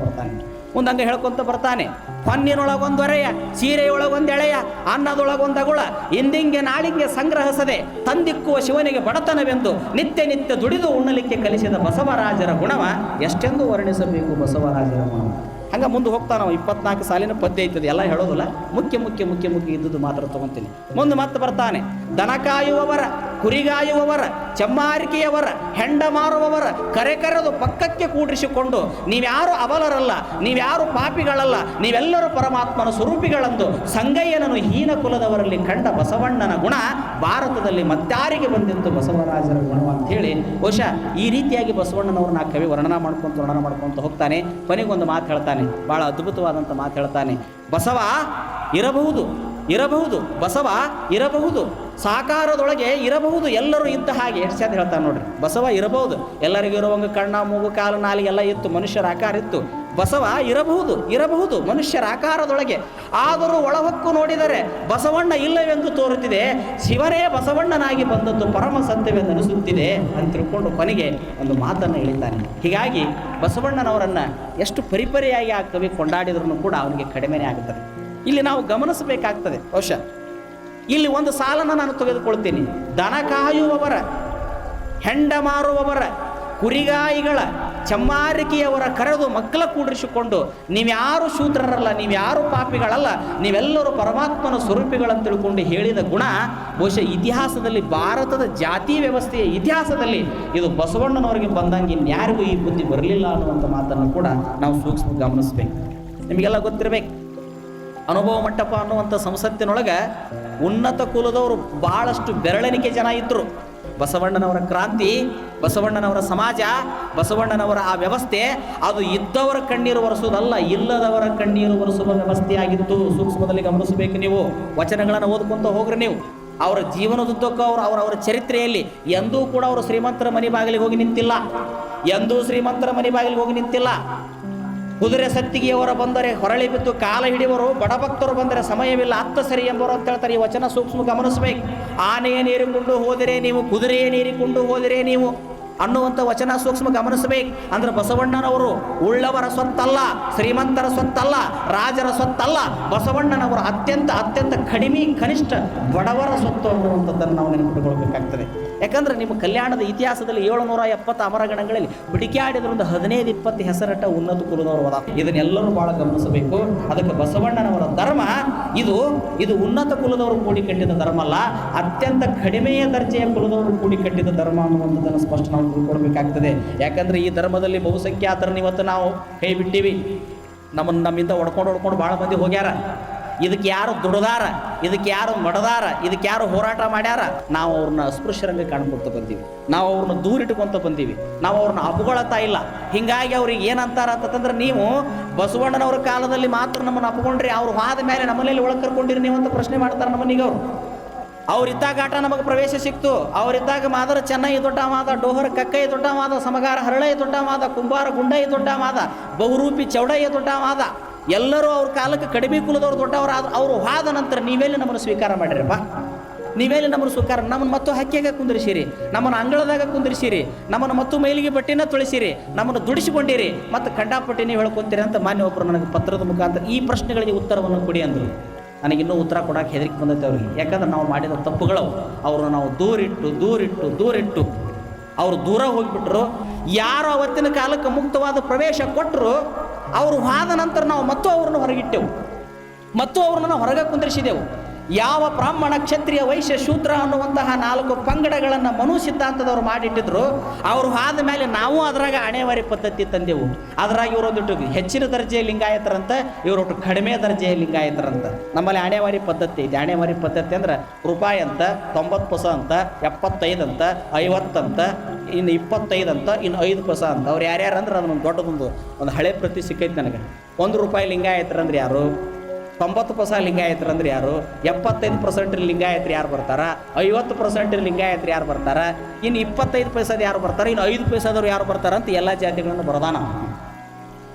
ಮುಂದಂಗೆ ಹೇಳ್ಕೊಂತ ಬರ್ತಾನೆ. ಹೊನ್ನಿನೊಳಗೊಂದೊರೆಯ ಸೀರೆಯೊಳಗೊಂದು ಎಳೆಯ ಅನ್ನದೊಳಗೊಂದ ಗುಳ ಇಂದಿಂಗೆ ನಾಳಿಗೆ ಸಂಗ್ರಹಿಸದೆ ತಂದಿಕ್ಕುವ ಶಿವನಿಗೆ ಬಡತನವೆಂದು ನಿತ್ಯ ನಿತ್ಯ ದುಡಿದು ಉಣ್ಣಲಿಕ್ಕೆ ಕಲಿಸಿದ ಬಸವರಾಜರ ಗುಣವ ಎಷ್ಟೆಂದು ವರ್ಣಿಸಬೇಕು ಬಸವರಾಜರ ಗುಣವ. ಹಂಗೆ ಮುಂದೆ ಹೋಗ್ತಾ ನಾವು ಇಪ್ಪತ್ನಾಲ್ಕು ಸಾಲಿನ ಪದ್ಯ ಐತದೆ, ಎಲ್ಲ ಹೇಳೋದಿಲ್ಲ. ಮುಖ್ಯ ಮುಖ್ಯ ಮುಖ್ಯ ಮುಖ್ಯ ಇದ್ದುದು ಮಾತ್ರ ತಗೊಂತೀನಿ. ಮುಂದೆ ಮತ್ತೆ ಬರ್ತಾನೆ, ದನ ಕಾಯುವವರ ಕುರಿಗಾಯುವವರ, ಚಮ್ಮಾರಿಕೆಯವರ ಹೆಂಡ ಮಾರುವವರ ಕರೆ ಕರೆದು ಪಕ್ಕಕ್ಕೆ ಕೂಡಿಸಿಕೊಂಡು ನೀವ್ಯಾರು ಅವಲರಲ್ಲ, ನೀವ್ಯಾರು ಪಾಪಿಗಳಲ್ಲ, ನೀವೆಲ್ಲರೂ ಪರಮಾತ್ಮನ ಸ್ವರೂಪಿಗಳಂದು ಸಂಗಯ್ಯನನ್ನು ಹೀನ ಕುಲದವರಲ್ಲಿ ಕಂಡ ಬಸವಣ್ಣನ ಗುಣ ಭಾರತದಲ್ಲಿ ಮತ್ತಾರಿಗೆ ಬಂದಿತ್ತು ಬಸವರಾಜರ ಗುಣ ಅಂತ ಹೇಳಿ. ಬಹುಶಃ ಈ ರೀತಿಯಾಗಿ ಬಸವಣ್ಣನವ್ರನ್ನ ಕವಿ ವರ್ಣನ ಮಾಡ್ಕೊಂತ ವರ್ಣನ ಮಾಡ್ಕೊಂತ ಹೋಗ್ತಾನೆ. ಕೊನೆಗೊಂದು ಮಾತು ಹೇಳ್ತಾನೆ. ಬಹಳ ಅದ್ಭುತವಾದಂಥ ಮಾತು ಹೇಳ್ತಾನೆ. ಬಸವ ಇರಬಹುದು ಇರಬಹುದು, ಬಸವ ಇರಬಹುದು. ಸಾಕಾರದೊಳಗೆ ಇರಬಹುದು ಎಲ್ಲರೂ ಇದ್ದ ಹಾಗೆ. ಎಷ್ಟು ಚಂದ ಹೇಳ್ತಾನೆ ನೋಡ್ರಿ? ಬಸವ ಇರಬಹುದು. ಎಲ್ಲರಿಗೂ ಇರುವಂಗೆ ಕಣ್ಣ, ಮೂಗು, ಕಾಲು ನಾಲಿಗೆ ಎಲ್ಲ ಇತ್ತು. ಮನುಷ್ಯರ ಆಕಾರ ಇತ್ತು. ಬಸವ ಇರಬಹುದು ಇರಬಹುದು. ಮನುಷ್ಯರ ಆಕಾರದೊಳಗೆ. ಆದರೂ ಒಳಹೊಕ್ಕು ನೋಡಿದರೆ ಬಸವಣ್ಣ ಇಲ್ಲವೆಂದು ತೋರುತ್ತಿದೆ. ಶಿವರೇ ಬಸವಣ್ಣನಾಗಿ ಬಂದದ್ದು ಪರಮ ಸತ್ಯವೆಂದು ಅನಿಸುತ್ತಿದೆ ಅಂತ ತಿಳ್ಕೊಂಡು ಕೊನೆಗೆ ಒಂದು ಮಾತನ್ನು ಹೇಳಿದ್ದಾನೆ. ಹೀಗಾಗಿ ಬಸವಣ್ಣನವರನ್ನು ಎಷ್ಟು ಪರಿಪರಿಯಾಗಿ ಆ ಕವಿ ಕೊಂಡಾಡಿದ್ರೂ ಕೂಡ ಅವನಿಗೆ ಕಡಿಮೆನೇ ಆಗುತ್ತದೆ ಇಲ್ಲಿ ನಾವು ಗಮನಿಸಬೇಕಾಗ್ತದೆ ಬಹುಶಃ. ಇಲ್ಲಿ ಒಂದು ಸಾಲನ್ನು ನಾನು ತೆಗೆದುಕೊಳ್ತೀನಿ. ದನ ಕಾಯುವವರ, ಹೆಂಡ ಮಾರುವವರ, ಕುರಿಗಾಯಿಗಳ, ಚಮ್ಮಾರಿಕೆಯವರ ಕರೆದು ಮಕ್ಕಳ ಕೂಡಿಸಿಕೊಂಡು ನೀವ್ಯಾರು ಶೂದ್ರರಲ್ಲ ನೀವ್ಯಾರು ಪಾಪಿಗಳಲ್ಲ, ನೀವೆಲ್ಲರೂ ಪರಮಾತ್ಮನ ಸ್ವರೂಪಿಗಳಂತ ತಿಳ್ಕೊಂಡು ಹೇಳಿದ ಗುಣ ಬಹುಶಃ ಇತಿಹಾಸದಲ್ಲಿ ಭಾರತದ ಜಾತಿ ವ್ಯವಸ್ಥೆಯ ಇತಿಹಾಸದಲ್ಲಿ ಇದು ಬಸವಣ್ಣನವರಿಗೆ ಬಂದಂಗೆ ಇನ್ಯಾರಿಗೂ ಈ ಬುದ್ಧಿ ಬರಲಿಲ್ಲ ಅನ್ನುವಂಥ ಮಾತನ್ನು ಕೂಡ ನಾವು ಸೂಕ್ಷ್ಮ ಗಮನಿಸ್ಬೇಕು. ನಿಮಗೆಲ್ಲ ಗೊತ್ತಿರಬೇಕು. ಅನುಭವ ಮಂಟಪ ಅನ್ನುವಂಥ ಸಂಸತ್ತಿನೊಳಗೆ ಉನ್ನತ ಕುಲದವರು ಭಾಳಷ್ಟು ಬೆರಳೆಣಿಕೆ ಜನ ಇದ್ದರು ಬಸವಣ್ಣನವರ ಕ್ರಾಂತಿ, ಬಸವಣ್ಣನವರ ಸಮಾಜ, ಬಸವಣ್ಣನವರ ಆ ವ್ಯವಸ್ಥೆ, ಅದು ಇದ್ದವರ ಕಣ್ಣೀರು ಒರೆಸುವುದಲ್ಲ, ಇಲ್ಲದವರ ಕಣ್ಣೀರು ಒರೆಸುವ ವ್ಯವಸ್ಥೆಯಾಗಿತ್ತು ಸೂಕ್ಷ್ಮದಲ್ಲಿ ಗಮನಿಸಬೇಕು ನೀವು. ವಚನಗಳನ್ನು ಓದ್ಕೊಂತ ಹೋಗ್ರಿ ನೀವು. ಅವರ ಜೀವನದುದ್ದಕ್ಕೂ ಅವರು, ಅವರ ಅವರ ಚರಿತ್ರೆಯಲ್ಲಿ ಎಂದೂ ಕೂಡ ಅವರು ಶ್ರೀಮಂತರ ಮನೆ ಬಾಗಿಲಿಗೆ ಹೋಗಿ ನಿಂತಿಲ್ಲ. ಎಂದೂ ಶ್ರೀಮಂತರ ಮನೆ ಬಾಗಿಲಿಗೆ ಹೋಗಿ ನಿಂತಿಲ್ಲ. ಕುದುರೆ ಸತ್ತಿಗೆಯವರ ಬಂದರೆ ಹೊರಳಿ ಬಿದ್ದು ಕಾಲ ಹಿಡಿಯುವರು, ಬಡಭಕ್ತರು ಬಂದರೆ ಸಮಯವಿಲ್ಲ, ಅತ್ತ ಸರಿ ಎಂಬರು ಅಂತ ಹೇಳ್ತಾರೆ. ಈ ವಚನ ಸೂಕ್ಷ್ಮ ಗಮನಿಸಬೇಕು. ಆನೆಯ ನೀರಿಕೊಂಡು ಹೋದರೆ ನೀವು, ಕುದುರೆಯ ನೀರಿಕೊಂಡು ಹೋದರೆ ನೀವು ಅನ್ನುವಂಥ ವಚನ ಸೂಕ್ಷ್ಮ ಗಮನಿಸಬೇಕು. ಅಂದ್ರೆ ಬಸವಣ್ಣನವರು ಉಳ್ಳವರ ಸೊತ್ತಲ್ಲ ಶ್ರೀಮಂತರ ಸೊತ್ತಲ್ಲ ರಾಜರ ಸೊತ್ತಲ್ಲ ಬಸವಣ್ಣನವರು ಅತ್ಯಂತ ಅತ್ಯಂತ ಕಡಿಮೆ, ಕನಿಷ್ಠ ಬಡವರ ಸೊತ್ತು ಅನ್ನುವಂಥದ್ದನ್ನು ನಾವು ನೆನಪಿಟ್ಟುಕೊಳ್ಬೇಕಾಗ್ತದೆ ಯಾಕಂದ್ರೆ ನಿಮ್ಮ ಕಲ್ಯಾಣದ ಇತಿಹಾಸದಲ್ಲಿ ಏಳುನೂರ ಎಪ್ಪತ್ತು ಅಮರಗಣಗಳಲ್ಲಿ ಬಿಡಿಕಾಡಿದ್ರಿಂದ ಹದಿನೈದು ಇಪ್ಪತ್ತು ಹೆಸರಟ್ಟ ಉನ್ನತ ಕುಲದವರು ಅದ ಇದನ್ನೆಲ್ಲರೂ ಬಹಳ ಗಮನಿಸಬೇಕು. ಅದಕ್ಕೆ ಬಸವಣ್ಣನವರ ಧರ್ಮ, ಇದು ಇದು ಉನ್ನತ ಕುಲದವರು ಕೂಡಿ ಕಟ್ಟಿದ ಧರ್ಮ ಅಲ್ಲ, ಅತ್ಯಂತ ಕಡಿಮೆಯ ದರ್ಜೆಯ ಕುಲದವರು ಕೂಡಿ ಕಟ್ಟಿದ ಧರ್ಮ ಅನ್ನುವಂಥದ್ದನ್ನು ಸ್ಪಷ್ಟ ನಾವು ತಿಳ್ಕೊಳ್ಬೇಕಾಗ್ತದೆ. ಯಾಕಂದ್ರೆ ಈ ಧರ್ಮದಲ್ಲಿ ಬಹುಸಂಖ್ಯಾತರನ್ನ ಇವತ್ತು ನಾವು ಕೈ ಬಿಟ್ಟಿವಿ. ನಮ್ಮನ್ನು ನಮ್ಮಿಂದ ಒಡ್ಕೊಂಡು ಹೊಡ್ಕೊಂಡು ಭಾಳ ಮಂದಿ ಹೋಗ್ಯಾರ. ಇದಕ್ಕೆ ಯಾರು ದುಡದಾರ? ಇದಕ್ಕೆ ಯಾರು ಮಡದಾರ? ಇದಕ್ಕೆ ಯಾರು ಹೋರಾಟ ಮಾಡ್ಯಾರ? ನಾವು ಅವ್ರನ್ನ ಅಸ್ಪೃಶ್ಯರಂಗ ಕಾಣ್ಕೊತ ಬಂದೀವಿ. ನಾವು ಅವ್ರನ್ನ ದೂರಿಟ್ಕೊಂತ ಬಂದೀವಿ. ನಾವು ಅವ್ರನ್ನ ಅಪಗೊಳತಾ ಇಲ್ಲ. ಹಿಂಗಾಗಿ ಅವ್ರಿಗೆ ಏನಂತಾರ ಅಂತಂದ್ರೆ ನೀವು ಬಸವಣ್ಣನವ್ರ ಕಾಲದಲ್ಲಿ ಮಾತ್ರ ನಮ್ಮನ್ನು ಅಪ್ಕೊಂಡ್ರಿ ಅವ್ರು ಹಾದ ಮೇಲೆ ನಮ್ಮಲ್ಲಿ ಒಳಗೆ ಕರ್ಕೊಂಡಿರಿ ನೀವು ಅಂತ ಪ್ರಶ್ನೆ ಮಾಡ್ತಾರೆ ನಮ್ಮನಿಗೆ ಅವರು. ಅವ್ರಿದ್ದಾಗ ಆಟ ನಮಗೆ ಪ್ರವೇಶ ಸಿಕ್ತು. ಅವರಿದ್ದಾಗ ಮಾದರ ಚೆನ್ನೈ ದೊಡ್ಡ ಮಾದ ಡೋಹರ ಕಕ್ಕೈ ದೊಡ್ಡ ಮಾದ ಸಮಗಾರ ಹರಳೈ ದೊಡ್ಡ ಮಾದ ಕುಂಬಾರ ಗುಂಡೈ ದೊಡ್ಡ ಮಾದ ಬಹುರೂಪಿ ಚೌಡೈ ದೊಡ್ಡ ಮಾದ ಎಲ್ಲರೂ ಅವ್ರ ಕಾಲಕ್ಕೆ ಕಡಿಮೆ ಕುಲದವ್ರು ದೊಡ್ಡವರಾದ ಅವರು ಹಾದ ನಂತರ ನೀವೆಲ್ಲಿ ನಮ್ಮನ್ನು ಸ್ವೀಕಾರ ಮಾಡಿರಪ್ಪ ನೀವೆಲ್ಲಿ ನಮ್ಮನ್ನು ಸ್ವೀಕಾರ ನಮ್ಮನ್ನು ಮತ್ತು ಹಕ್ಕಿಯಾಗ ಕುಂದಿರಿಸಿರಿ. ನಮ್ಮನ್ನು ಅಂಗಳದಾಗ ಕುಂದಿರಿಸಿರಿ. ನಮ್ಮನ್ನು ಮತ್ತು ಮೈಲಿಗೆ ಬಟ್ಟೆನ ತೊಳಿಸಿರಿ. ನಮ್ಮನ್ನು ದುಡಿಸಿಕೊಂಡಿರಿ. ಮತ್ತು ಕಂಡಾಪಟ್ಟಿ ನೀವು ಹೇಳ್ಕೊತೀರಿ ಅಂತ ಮಾನ್ಯ ಒಬ್ಬರು ನನಗೆ ಪತ್ರದ ಮುಖಾಂತರ ಈ ಪ್ರಶ್ನೆಗಳಿಗೆ ಉತ್ತರವನ್ನು ಕೊಡಿ ಅಂದರು. ನನಗಿನ್ನೂ ಉತ್ತರ ಕೊಡೋಕೆ ಹೆದರಿಕೆ ಬಂದೈತೆ ಅವ್ರಿಗೆ. ಯಾಕಂದ್ರೆ ನಾವು ಮಾಡಿದ ತಪ್ಪುಗಳು ಅವ್ರನ್ನ ನಾವು ದೂರಿಟ್ಟು ದೂರಿಟ್ಟು ದೂರಿಟ್ಟು. ಅವರು ದೂರ ಹೋಗಿಬಿಟ್ರು. ಯಾರು ಅವತ್ತಿನ ಕಾಲಕ್ಕೆ ಮುಕ್ತವಾದ ಪ್ರವೇಶ ಕೊಟ್ಟರು ಅವರು ಹಾದ ನಂತರ ನಾವು ಮತ್ತು ಅವ್ರನ್ನ ಹೊರಗಿಟ್ಟೆವು. ಮತ್ತು ಅವ್ರನ್ನ ಹೊರಗೆ ಕುಂದಿರಿಸಿದೆವು. ಯಾವ ಬ್ರಾಹ್ಮಣ ಕ್ಷತ್ರಿಯ ವೈಶ್ಯ ಶೂದ್ರ ಅನ್ನುವಂತಹ ನಾಲ್ಕು ಪಂಗಡಗಳನ್ನು ಮನು ಸಿದ್ಧಾಂತದವ್ರು ಮಾಡಿಟ್ಟಿದ್ರು, ಅವರು ಆದ ಮೇಲೆ ನಾವು ಅದರಾಗ ಅಣೆವಾರಿ ಪದ್ಧತಿ ತಂದೆವು. ಅದ್ರಾಗ ಇವರೊಂದಿಟ್ಟು ಹೆಚ್ಚಿನ ದರ್ಜೆಯ ಲಿಂಗಾಯತರಂತ, ಇವರೊಟ್ಟು ಕಡಿಮೆ ದರ್ಜೆಯ ಲಿಂಗಾಯತರಂತ. ನಮ್ಮಲ್ಲಿ ಅಣೆವಾರಿ ಪದ್ಧತಿ ಇದೆ. ಅಣೆವಾರಿ ಪದ್ಧತಿ ಅಂದ್ರೆ ರೂಪಾಯಿ ಅಂತ, ತೊಂಬತ್ತು ಪೊಸ ಅಂತ, ಎಪ್ಪತ್ತೈದು ಅಂತ ಐವತ್ತಂತ ಇನ್ನು ಇಪ್ಪತ್ತೈದು ಅಂತ, ಇನ್ನು ಐದು ಪೊಸ ಅಂತ. ಅವ್ರು ಯಾರ್ಯಾರು ಅಂದ್ರೆ ಅದೊಂದು ದೊಡ್ಡದೊಂದು ಒಂದು ಹಳೆ ಪ್ರತಿ ಸಿಕ್ಕೈತೆ ನನಗೆ. ಒಂದು ರೂಪಾಯಿ ಲಿಂಗಾಯತರಂದ್ರೆ ಯಾರು? ತೊಂಬತ್ತು ಪರ್ಸೆಂಟ್ ಲಿಂಗಾಯತರು ಅಂದ್ರೆ ಯಾರು? ಎಪ್ಪತ್ತೈದು ಪರ್ಸೆಂಟ್ ಲಿಂಗಾಯತ್ರಿ ಯಾರು ಬರ್ತಾರ? ಐವತ್ತು ಪರ್ಸೆಂಟ್ ಲಿಂಗಾಯತ್ರಿ ಯಾರು ಬರ್ತಾರ? ಇನ್ನು ಇಪ್ಪತ್ತೈದು ಪೈಸದ ಯಾರು ಬರ್ತಾರೆ? ಇನ್ನು ಐದು ಪೈಸದವ್ರು ಯಾರು ಬರ್ತಾರ ಅಂತ ಎಲ್ಲ ಜಾತಿಗಳನ್ನು ಬರದಾನ.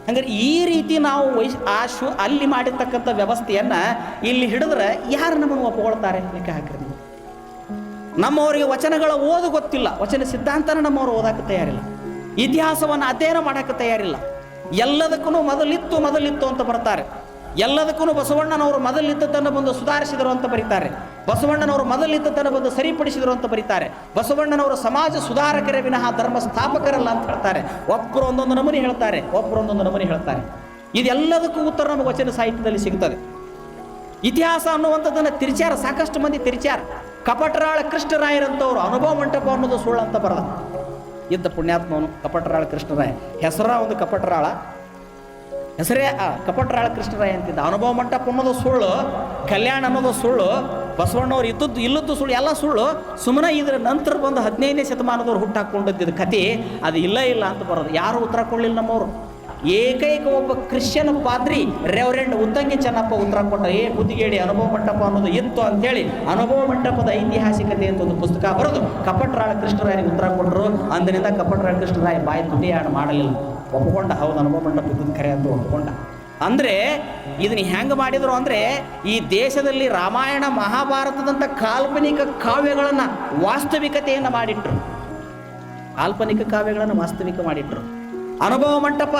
ಹಂಗಾರೆ ಈ ರೀತಿ ನಾವು ವೈಶ್ ಆ ಶು ಅಲ್ಲಿ ಮಾಡಿರ್ತಕ್ಕಂಥ ವ್ಯವಸ್ಥೆಯನ್ನು ಇಲ್ಲಿ ಹಿಡಿದ್ರೆ ಯಾರು ನಮ್ಮನ್ನು ಒಪ್ಕೊಳ್ತಾರೆ? ಲೆಕ್ಕ ಹಾಕಿರಿ ನಮ್ಮವರಿಗೆ ವಚನಗಳ ಓದು ಗೊತ್ತಿಲ್ಲ. ವಚನ ಸಿದ್ಧಾಂತನ ನಮ್ಮವರು ಓದಕ್ಕೆ ತಯಾರಿಲ್ಲ. ಇತಿಹಾಸವನ್ನು ಅಧ್ಯಯನ ಮಾಡಕ್ಕೆ ತಯಾರಿಲ್ಲ. ಎಲ್ಲದಕ್ಕೂ ಮೊದಲಿತ್ತು ಮೊದಲಿತ್ತು ಅಂತ ಬರ್ತಾರೆ. ಎಲ್ಲದಕ್ಕೂ ಬಸವಣ್ಣನವರು ಮೊದಲಿದ್ದದ್ದನ್ನು ಬಂದು ಸುಧಾರಿಸಿದರು ಅಂತ ಬರೀತಾರೆ. ಬಸವಣ್ಣನವರು ಮೊದಲಿದ್ದದ್ದನ್ನು ಬಂದು ಸರಿಪಡಿಸಿದರು ಅಂತ ಬರೀತಾರೆ. ಬಸವಣ್ಣನವರು ಸಮಾಜ ಸುಧಾರಕರ ವಿನಃ ಧರ್ಮ ಸ್ಥಾಪಕರಲ್ಲ ಅಂತ ಹೇಳ್ತಾರೆ. ಒಬ್ಬರು ಒಂದೊಂದು ನಮೂನಿ ಹೇಳ್ತಾರೆ ಒಬ್ಬರು ಒಂದೊಂದು ನಮೂನಿ ಹೇಳ್ತಾರೆ. ಇದೆಲ್ಲದಕ್ಕೂ ಉತ್ತರ ನಮಗೆ ವಚನ ಸಾಹಿತ್ಯದಲ್ಲಿ ಸಿಗ್ತದೆ. ಇತಿಹಾಸ ಅನ್ನುವಂಥದ್ದನ್ನು ತಿರ್ಚಾರ ಸಾಕಷ್ಟು ಮಂದಿ ತಿರ್ಚಾರ ಕಪಟರಾಳ ಕೃಷ್ಣರಾಯರಂಥವ್ರು, ಅನುಭವ ಮಂಟಪ ಅನ್ನೋದು ಸುಳ್ಳು ಅಂತ ಬರದ ಇದ್ದ ಪುಣ್ಯಾತ್ಮವನು ಕಪಟರಾಳ ಕೃಷ್ಣರಾಯ. ಹೆಸರ ಒಂದು ಕಪಟರಾಳ ಹೆಸರೇ ಕಪಟರಾಳ ಕೃಷ್ಣರಾಯ ಅಂತಿದ್ದ. ಅನುಭವ ಮಂಟಪ ಅನ್ನೋದು ಸುಳ್ಳು, ಕಲ್ಯಾಣ ಅನ್ನೋದು ಸುಳ್ಳು, ಬಸವಣ್ಣವ್ರು ಇದ್ದದ್ದು ಇಲ್ಲದ್ದು ಸುಳ್ಳು, ಎಲ್ಲ ಸುಳ್ಳು. ಸುಮ್ಮನೆ ಇದ್ರ ನಂತರ ಬಂದು ಹದಿನೈದನೇ ಶತಮಾನದವ್ರು ಹುಟ್ಟಾಕೊಂಡಿದ್ದ ಕತೆ ಅದು ಇಲ್ಲ ಇಲ್ಲ ಅಂತ ಬರೋದು. ಯಾರು ಉತ್ತರ ಕೊಡಲಿಲ್ಲ ನಮ್ಮವರು. ಏಕೈಕ ಒಬ್ಬ ಕ್ರಿಶ್ಚಿಯನ್ ಪಾದ್ರಿ, ರೆವರೆಂಡ್ ಉತ್ತಂಗಿ ಚೆನ್ನಪ್ಪ ಉತ್ತರ ಕೊಟ್ಟ ಏ, ಬುದ್ಧಿಗೇಡಿ, ಅನುಭವ ಮಂಟಪ ಅನ್ನೋದು ಇತ್ತು ಅಂತೇಳಿ ಅನುಭವ ಮಂಟಪದ ಐತಿಹಾಸಿಕತೆ ಅಂತ ಒಂದು ಪುಸ್ತಕ ಬರೋದು ಕಪಟರಾಳ ಕೃಷ್ಣರಾಯನಿಗೆ ಉತ್ತರ ಕೊಟ್ಟರು ಅಂದಿನಿಂದ ಕಪಟರಾಳ ಕೃಷ್ಣರಾಯ ಬಾಯಿ ತುಟಿಯಾಡ ಮಾಡಲಿಲ್ಲ. ಒಪ್ಕೊಂಡ. ಹೌದು, ಅನುಭವ ಮಂಟಪ ಇದ್ದದ್ದು ಖರೆ ಅಂತ ಒಪ್ಕೊಂಡ. ಅಂದ್ರೆ ಇದನ್ನ ಹೆಂಗೆ ಮಾಡಿದ್ರು ಅಂದ್ರೆ ಈ ದೇಶದಲ್ಲಿ ರಾಮಾಯಣ ಮಹಾಭಾರತದಂಥ ಕಾಲ್ಪನಿಕ ಕಾವ್ಯಗಳನ್ನು ವಾಸ್ತವಿಕತೆಯನ್ನು ಮಾಡಿಟ್ರು. ಕಾಲ್ಪನಿಕ ಕಾವ್ಯಗಳನ್ನು ವಾಸ್ತವಿಕ ಮಾಡಿಟ್ರು. ಅನುಭವ ಮಂಟಪ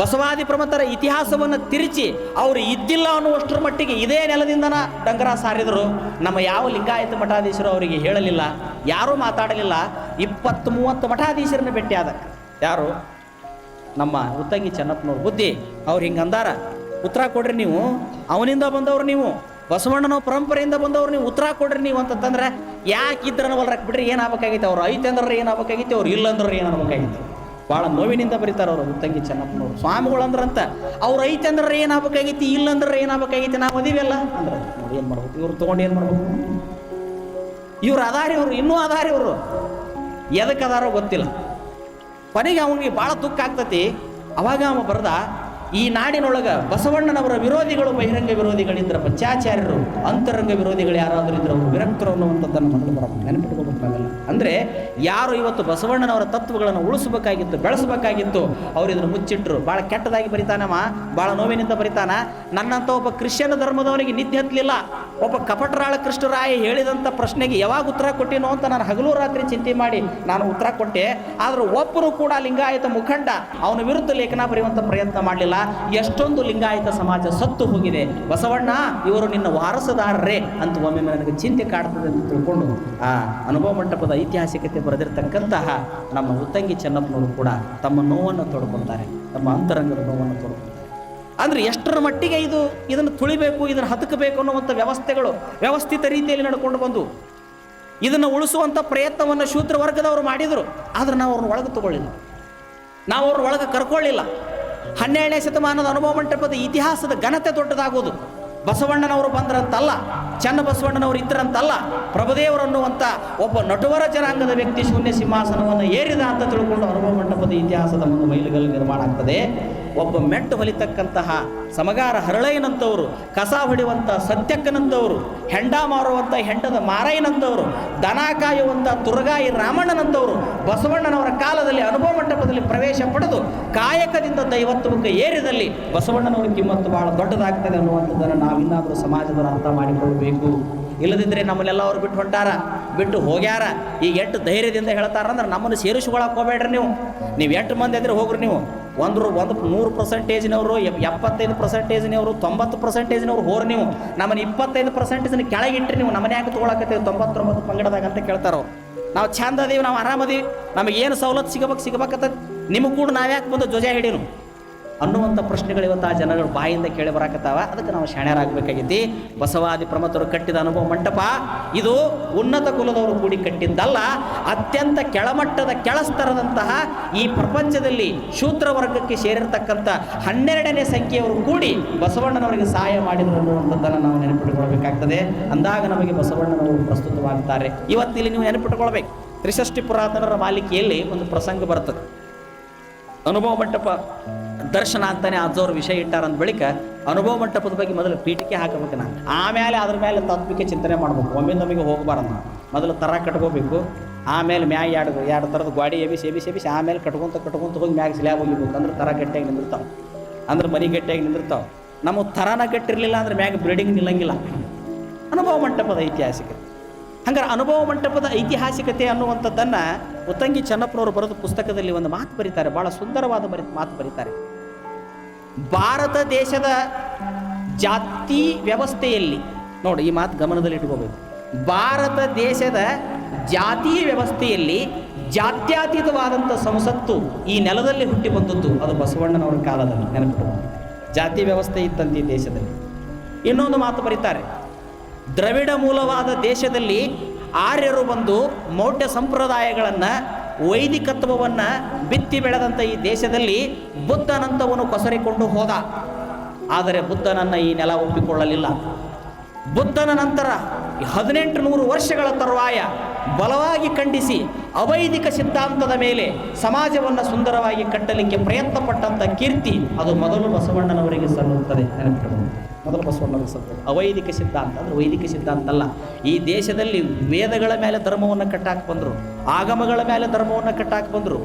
ಬಸವಾದಿ ಪ್ರಮತರ ಇತಿಹಾಸವನ್ನು ತಿರುಚಿ ಅವರು ಇದ್ದಿಲ್ಲ ಅನ್ನುವಷ್ಟರ ಮಟ್ಟಿಗೆ ಇದೇ ನೆಲದಿಂದನ ಡಂಗರ ಸಾರಿದರು. ನಮ್ಮ ಯಾವ ಲಿಂಗಾಯತ ಮಠಾಧೀಶರು ಅವರಿಗೆ ಹೇಳಲಿಲ್ಲ, ಯಾರೂ ಮಾತಾಡಲಿಲ್ಲ. ಇಪ್ಪತ್ತು ಮೂವತ್ತು ಮಠಾಧೀಶರನ್ನ ಭೇಟಿ ಆದ ಯಾರು? ನಮ್ಮ ಉತ್ತಂಗಿ ಚೆನ್ನಪ್ಪನವ್ರ ಬುದ್ಧಿ. ಅವ್ರು ಹಿಂಗೆ ಅಂದಾರ, ಉತ್ತರ ಕೊಡ್ರಿ ನೀವು, ಅವನಿಂದ ಬಂದವ್ರು ನೀವು ಬಸವಣ್ಣನ ಪರಂಪರೆಯಿಂದ ಬಂದವ್ರು ನೀವು, ಉತ್ತರ ಕೊಡ್ರಿ ನೀವು ಅಂತಂದ್ರೆ ಯಾಕೆ ಇದ್ರನ ಹೊಲ್ರಕ್ ಬಿಡ್ರಿ ಏನಾಗಬೇಕಾಗಿತ್ತು ಅವ್ರು? ಐತೆ ಅಂದ್ರೆ ಏನಾಗಬೇಕಾಗಿತ್ತು ಅವ್ರು ಇಲ್ಲ ಅಂದ್ರೆ ಏನಾಗಬೇಕಾಗಿತ್ತು ಭಾಳ ನೋವಿನಿಂದ ಬರೀತಾರೆ ಅವರು ಉತ್ತಂಗಿ ಚೆನ್ನಪ್ಪನವ್ರು. ಸ್ವಾಮಿಗಳು ಅಂದ್ರಂತ, ಅವ್ರು ಐತೆ ಅಂದ್ರೆ ಏನಾಗಬೇಕಾಗಿತ್ತು ಇಲ್ಲ ಅಂದ್ರೆ ಏನಾಗಬೇಕಾಗಿತ್ತು ನಾವು ಅಂದ್ರೆ ನೋಡಿ ಏನು ಮಾಡ್ಬೇಕು? ಇವ್ರು ತೊಗೊಂಡು ಏನು ಮಾಡ್ಬೇಕು? ಇವ್ರು ಅದಾರಿ ಅವರು, ಇನ್ನೂ ಅದಾರಿ ಅವರು. ಎದಕ್ಕೆ ಅದಾರೋ ಗೊತ್ತಿಲ್ಲ. ಕೊನೆಗೆ ಅವನಿಗೆ ಭಾಳ ದುಃಖ ಆಗ್ತತಿ. ಅವಾಗ ಅವ ಬರೆದ ಈ ನಾಡಿನೊಳಗೆ ಬಸವಣ್ಣನವರ ವಿರೋಧಿಗಳು, ಬಹಿರಂಗ ವಿರೋಧಿಗಳಿದ್ರ ಪಂಚಾಚಾರ್ಯರು, ಅಂತರಂಗ ವಿರೋಧಿಗಳು ಯಾರಾದರೂ ಇದ್ರೆ ಅವರು ವಿರಕ್ತರು ಅನ್ನುವಂಥದ್ದನ್ನು ಮೊದಲು ಬರಬೇಕು ನೆನಪಿಟ್ಕೋಬೇಕಾಗಲ್ಲ ಅಂದರೆ ಯಾರು ಇವತ್ತು ಬಸವಣ್ಣನವರ ತತ್ವಗಳನ್ನು ಉಳಿಸಬೇಕಾಗಿತ್ತು, ಬೆಳೆಸಬೇಕಾಗಿತ್ತು, ಅವರು ಇದನ್ನು ಮುಚ್ಚಿಟ್ಟರು ಭಾಳ ಕೆಟ್ಟದಾಗಿ ಬರಿತಾನಮ್ಮ ಭಾಳ ನೋವಿನಿಂದ ಬರಿತಾನ. ನನ್ನಂಥ ಒಬ್ಬ ಕ್ರಿಶ್ಚಿಯನ್ ಧರ್ಮದವನಿಗೆ ನಿದ್ದೆ ಹತ್ತಲಿಲ್ಲ ಒಬ್ಬ ಕಪಟರಾಳ ಕೃಷ್ಣರಾಯ ಹೇಳಿದಂಥ ಪ್ರಶ್ನೆಗೆ ಯಾವಾಗ ಉತ್ತರ ಕೊಟ್ಟಿನೋ ಅಂತ ನಾನು ಹಗಲು ರಾತ್ರಿ ಚಿಂತೆ ಮಾಡಿ ನಾನು ಉತ್ತರ ಕೊಟ್ಟೆ. ಆದರೂ ಒಬ್ಬರು ಕೂಡ ಲಿಂಗಾಯತ ಮುಖಂಡ, ಅವನ ವಿರುದ್ಧ ಲೇಖನ ಬರೆಯುವಂಥ ಪ್ರಯತ್ನ ಮಾಡಲಿಲ್ಲ. ಎಷ್ಟೊಂದು ಲಿಂಗಾಯತ ಸಮಾಜ ಸತ್ತು ಹೋಗಿದೆ. ಬಸವಣ್ಣ, ಇವರು ನಿನ್ನ ವಾರಸದಾರರೇ ಅಂತ ಒಮ್ಮೆ ನನಗೆ ಚಿಂತೆ ಕಾಡ್ತದೆ ಅಂತ ತಿಳ್ಕೊಂಡು ಆ ಅನುಭವ ಮಂಟಪದ ಐತಿಹಾಸಿಕತೆ ಬರೆದಿರ್ತಕ್ಕಂತಹ ನಮ್ಮ ಉತ್ತಂಗಿ ಚೆನ್ನಪ್ಪನವರು ಕೂಡ ತಮ್ಮ ನೋವನ್ನು ತೊಡ್ಕೊಳ್ತಾರೆ ತಮ್ಮ ಅಂತರಂಗದ ನೋವನ್ನು ತೊಡ್ಕೊಳ್ತಾರೆ ಅಂದ್ರೆ ಎಷ್ಟರ ಮಟ್ಟಿಗೆ ಇದು ಇದನ್ನು ತುಳಿಬೇಕು, ಇದನ್ನು ಹತ್ಕಬೇಕು ಅನ್ನುವಂಥ ವ್ಯವಸ್ಥೆಗಳು ವ್ಯವಸ್ಥಿತ ರೀತಿಯಲ್ಲಿ ನಡ್ಕೊಂಡು ಬಂದು ಇದನ್ನು ಉಳಿಸುವಂಥ ಪ್ರಯತ್ನವನ್ನು ಶೂದ್ರ ವರ್ಗದವರು ಮಾಡಿದರು. ಆದರೆ ನಾವು ಅವ್ರನ್ನ ಒಳಗೆ ತಗೊಳ್ಳಿಲ್ಲ. ನಾವು ಅವ್ರನ್ನ ಒಳಗೆ ಕರ್ಕೊಳ್ಳಿಲ್ಲ. ಹನ್ನೆರಡನೇ ಶತಮಾನದ ಅನುಭವ ಮಂಟಪದ ಇತಿಹಾಸದ ಘನತೆ ದೊಡ್ಡದಾಗೋದು ಬಸವಣ್ಣನವರು ಬಂದ್ರಂತಲ್ಲ, ಚನ್ನ ಬಸವಣ್ಣನವರು ಇದ್ರಂತಲ್ಲ ಪ್ರಭುದೇವರು ಅನ್ನುವಂಥ ಒಬ್ಬ ನಟುವರ ಜನಾಂಗದ ವ್ಯಕ್ತಿ ಶೂನ್ಯ ಸಿಂಹಾಸನವನ್ನು ಏರಿದ ಅಂತ ತಿಳ್ಕೊಂಡು ಅನುಭವ ಮಂಟಪದ ಇತಿಹಾಸದ ಒಂದು ಮೈಲುಗಲ್ಲು ನಿರ್ಮಾಣ ಆಗ್ತದೆ. ಒಬ್ಬ ಮೆಟ್ಟು ಹೊಲಿತಕ್ಕಂತಹ ಸಮಗಾರ ಹರಳೈನಂಥವರು ಕಸ ಹೊಡೆಯುವಂಥ ಸತ್ಯಕ್ಕನಂತವರು, ಹೆಂಡ ಮಾರುವಂಥ ಹೆಂಡದ ಮಾರೈನಂತವರು ದನ ಕಾಯುವಂಥ ತುರಗಾಯಿ ರಾಮಣ್ಣನಂಥವರು ಬಸವಣ್ಣನವರ ಕಾಲದಲ್ಲಿ ಅನುಭವ ಮಂಟಪದಲ್ಲಿ ಪ್ರವೇಶ ಪಡೆದು ಕಾಯಕದಿಂದ ದೈವತ್ವಕ್ಕೆ ಏರಿದಲ್ಲಿ ಬಸವಣ್ಣನವರ ಕಿಮ್ಮತ್ತು ಬಹಳ ದೊಡ್ಡದಾಗ್ತದೆ ಅನ್ನುವಂಥದ್ದನ್ನು ನಾವಿನ್ನಾದರೂ ಸಮಾಜದವರು ಅರ್ಥ ಮಾಡಿಕೊಳ್ಳಬೇಕು. ಇಲ್ಲದಿದ್ದರೆ ನಮ್ಮಲ್ಲೆಲ್ಲ ಅವ್ರು ಬಿಟ್ಟು ಹೊಂಟಾರ? ಬಿಟ್ಟು ಹೋಗ್ಯಾರ? ಈಗ ಎಷ್ಟು ಧೈರ್ಯದಿಂದ ಹೇಳ್ತಾರಂದ್ರೆ ನಮ್ಮನ್ನು ಸೇರಿಸ್ಕೊಳಕ್ಕೆ ಹೋಗ್ಬೇಡ್ರಿ ನೀವು. ನೀವು ಎಷ್ಟು ಮಂದಿ ಇದ್ರೆ ಹೋಗ್ರಿ ನೀವು. ಒಂದು ಒಂದು ನೂರು ಪರ್ಸೆಂಟೇಜ್ನವರು ಎಪ್ಪತ್ತೈದು ಪರ್ಸೆಂಟೇಜ್ನವರು ತೊಂಬತ್ತು ಪರ್ಸೆಂಟೇಜ್ನವ್ರು ಹೋರ್ ನೀವು. ನಮ್ಮನ್ನು ಇಪ್ಪತ್ತೈದು ಪರ್ಸೆಂಟೇಜ್ನ ಕೆಳಗಿಟ್ರಿ ನೀವು ನಮ್ಮನೆ ಯಾಕೆ ತೊಗೊಳಕತ್ತೀವಿ ತೊಂಬತ್ತೊಂಬತ್ತು ಪಂಗಡದಾಗ ಅಂತ ಕೇಳ್ತಾರೋ ನಾವು ಚಂದ ಅದೀವಿ, ನಾವು ಆರಾಮದೀವಿ ನಮಗೆ ಏನು ಸವಲತ್ತು ಸಿಗಬೇಕು ಸಿಗಬೇಕತ್ತ ನಿಮಗೆ ಕೂಡ ನಾವು ಯಾಕೆ ಬಂದು ಧ್ವಜ ಹಿಡೀನು ಅನ್ನುವಂಥ ಪ್ರಶ್ನೆಗಳು ಇವತ್ತು ಆ ಜನಗಳು ಬಾಯಿಂದ ಕೇಳಿ ಬರಾಕತ್ತಾವ. ಅದಕ್ಕೆ ನಾವು ಶಾಣ್ಯರಾಗಬೇಕಾಗೈತಿ. ಬಸವಾದಿ ಪ್ರಮತರು ಕಟ್ಟಿದ ಅನುಭವ ಮಂಟಪ, ಇದು ಉನ್ನತ ಕುಲದವರು ಕೂಡಿ ಕಟ್ಟಿದ್ದಲ್ಲ, ಅತ್ಯಂತ ಕೆಳಮಟ್ಟದ ಕೆಳಸ್ತರದಂತಹ ಈ ಪ್ರಪಂಚದಲ್ಲಿ ಶೂದ್ರ ವರ್ಗಕ್ಕೆ ಸೇರಿರ್ತಕ್ಕಂಥ ಹನ್ನೆರಡನೇ ಸಂಖ್ಯೆಯವರು ಕೂಡಿ ಬಸವಣ್ಣನವರಿಗೆ ಸಹಾಯ ಮಾಡಿದರು ಅನ್ನುವಂಥದ್ದನ್ನು ನಾವು ನೆನಪಿಟ್ಟುಕೊಳ್ಬೇಕಾಗ್ತದೆ. ಅಂದಾಗ ನಮಗೆ ಬಸವಣ್ಣನವರು ಪ್ರಸ್ತುತವಾಗುತ್ತಾರೆ ಇವತ್ತಿಲ್ಲಿ ನೀವು ನೆನಪಿಟ್ಟುಕೊಳ್ಬೇಕು. ತ್ರಿಷಷ್ಟಿ ಪುರಾತನರ ಮಾಲಿಕೆಯಲ್ಲಿ ಒಂದು ಪ್ರಸಂಗ ಬರ್ತದೆ. ಅನುಭವ ಮಂಟಪ ದರ್ಶನ ಅಂತಾನೆ ಅಜ್ಜವ್ರ ವಿಷಯ ಇಟ್ಟಾರ ಅಂದ ಬಳಿಕ ಅನುಭವ ಮಂಟಪದ ಬಗ್ಗೆ ಮೊದಲು ಪೀಠಿಕೆ ಹಾಕಬೇಕು ನಾನು. ಆಮೇಲೆ ಅದ್ರ ಮೇಲೆ ತತ್ವಿಕೆ ಚಿಂತನೆ ಮಾಡ್ಬೇಕು. ಒಮ್ಮೆ ನಮಗೆ ಹೋಗಬಾರ್ದು ಮೊದಲು ತರ ಕಟ್ಕೋಬೇಕು. ಆಮೇಲೆ ಮ್ಯಾಗ ಎರಡು ಎರಡು ಥರದ ಗಾಡಿ ಎಬಿಸಿ ಎಬಿಸಿ ಎಬಿಸಿ ಆಮೇಲೆ ಕಟ್ಕೊಂತ ಕಟ್ಕೊಂತ ಹೋಗಿ ಮ್ಯಾಗ ಸ್ಲ್ಯಾಬ್ ಹೋಗಿಬೇಕು ಅಂದ್ರೆ ತರ ಗಟ್ಟಿಯಾಗಿ ನಿಂದಿರ್ತಾವೆ. ಅಂದ್ರೆ ಮರಿ ಗಟ್ಟಿಯಾಗಿ ನಿಂದಿರ್ತಾವೆ. ನಮ್ಮ ತರನ ಕಟ್ಟಿರಲಿಲ್ಲ ಅಂದ್ರೆ ಮ್ಯಾಗ ಬ್ರೀಡಿಂಗ್ ನಿಲ್ಲಂಗಿಲ್ಲ. ಅನುಭವ ಮಂಟಪದ ಐತಿಹಾಸಿಕ ಹಂಗಾರೆ ಅನುಭವ ಮಂಟಪದ ಐತಿಹಾಸಿಕತೆ ಅನ್ನುವಂಥದ್ದನ್ನು ಉತ್ತಂಗಿ ಚೆನ್ನಪ್ಪನವರು ಬರೆದ ಪುಸ್ತಕದಲ್ಲಿ ಒಂದು ಮಾತು ಬರೀತಾರೆ. ಭಾಳ ಸುಂದರವಾದ ಬರಿ ಮಾತು ಬರೀತಾರೆ. ಭಾರತ ದೇಶದ ಜಾತಿ ವ್ಯವಸ್ಥೆಯಲ್ಲಿ, ನೋಡಿ ಈ ಮಾತು ಗಮನದಲ್ಲಿ ಇಟ್ಕೋಬೇಕು. ಭಾರತ ದೇಶದ ಜಾತಿ ವ್ಯವಸ್ಥೆಯಲ್ಲಿ ಜಾತ್ಯತೀತವಾದಂಥ ಸಂಸತ್ತು ಈ ನೆಲದಲ್ಲಿ ಹುಟ್ಟಿ ಬಂದದ್ದು ಅದು ಬಸವಣ್ಣನವರ ಕಾಲದಲ್ಲಿ ನೆನಪಿಟ್ಟು ಜಾತಿ ವ್ಯವಸ್ಥೆ ಇತ್ತಂತೆ ಈ ದೇಶದಲ್ಲಿ. ಇನ್ನೊಂದು ಮಾತು ಬರೀತಾರೆ. ದ್ರವಿಡ ಮೂಲವಾದ ದೇಶದಲ್ಲಿ ಆರ್ಯರು ಬಂದು ಮೌಢ್ಯ ಸಂಪ್ರದಾಯಗಳನ್ನು, ವೈದಿಕತ್ವವನ್ನು ಬಿತ್ತಿ ಬೆಳೆದಂಥ ಈ ದೇಶದಲ್ಲಿ ಬುದ್ಧನಂತವನು ಕೊಸರಿಕೊಂಡು ಹೋದ. ಆದರೆ ಬುದ್ಧನನ್ನು ಈ ನೆಲ ಒಪ್ಪಿಕೊಳ್ಳಲಿಲ್ಲ. ಬುದ್ಧನ ನಂತರ ಹದಿನೆಂಟು ನೂರು ವರ್ಷಗಳ ತರುವಾಯ ಬಲವಾಗಿ ಖಂಡಿಸಿ ಅವೈದಿಕ ಸಿದ್ಧಾಂತದ ಮೇಲೆ ಸಮಾಜವನ್ನು ಸುಂದರವಾಗಿ ಕಟ್ಟಲಿಕ್ಕೆ ಪ್ರಯತ್ನಪಟ್ಟಂಥ ಕೀರ್ತಿ ಅದು ಮೊದಲು ಬಸವಣ್ಣನವರಿಗೆ ಸಲ್ಲುತ್ತದೆ. ನೆನಪಿಟ್ಟುಕೊಂಡು ಮೊದಲು ಬಸವಣ್ಣ ಸಲ್ಲುತ್ತದೆ ಅವೈದಿಕ ಸಿದ್ಧಾಂತ ಅಂದರೆ ವೈದಿಕ ಸಿದ್ಧಾಂತ ಅಲ್ಲ. ಈ ದೇಶದಲ್ಲಿ ವೇದಗಳ ಮೇಲೆ ಧರ್ಮವನ್ನು ಕಟ್ಟಾಕಿ ಬಂದರು, ಆಗಮಗಳ ಮೇಲೆ ಧರ್ಮವನ್ನು ಕಟ್ಟಾಕಿ ಬಂದರು,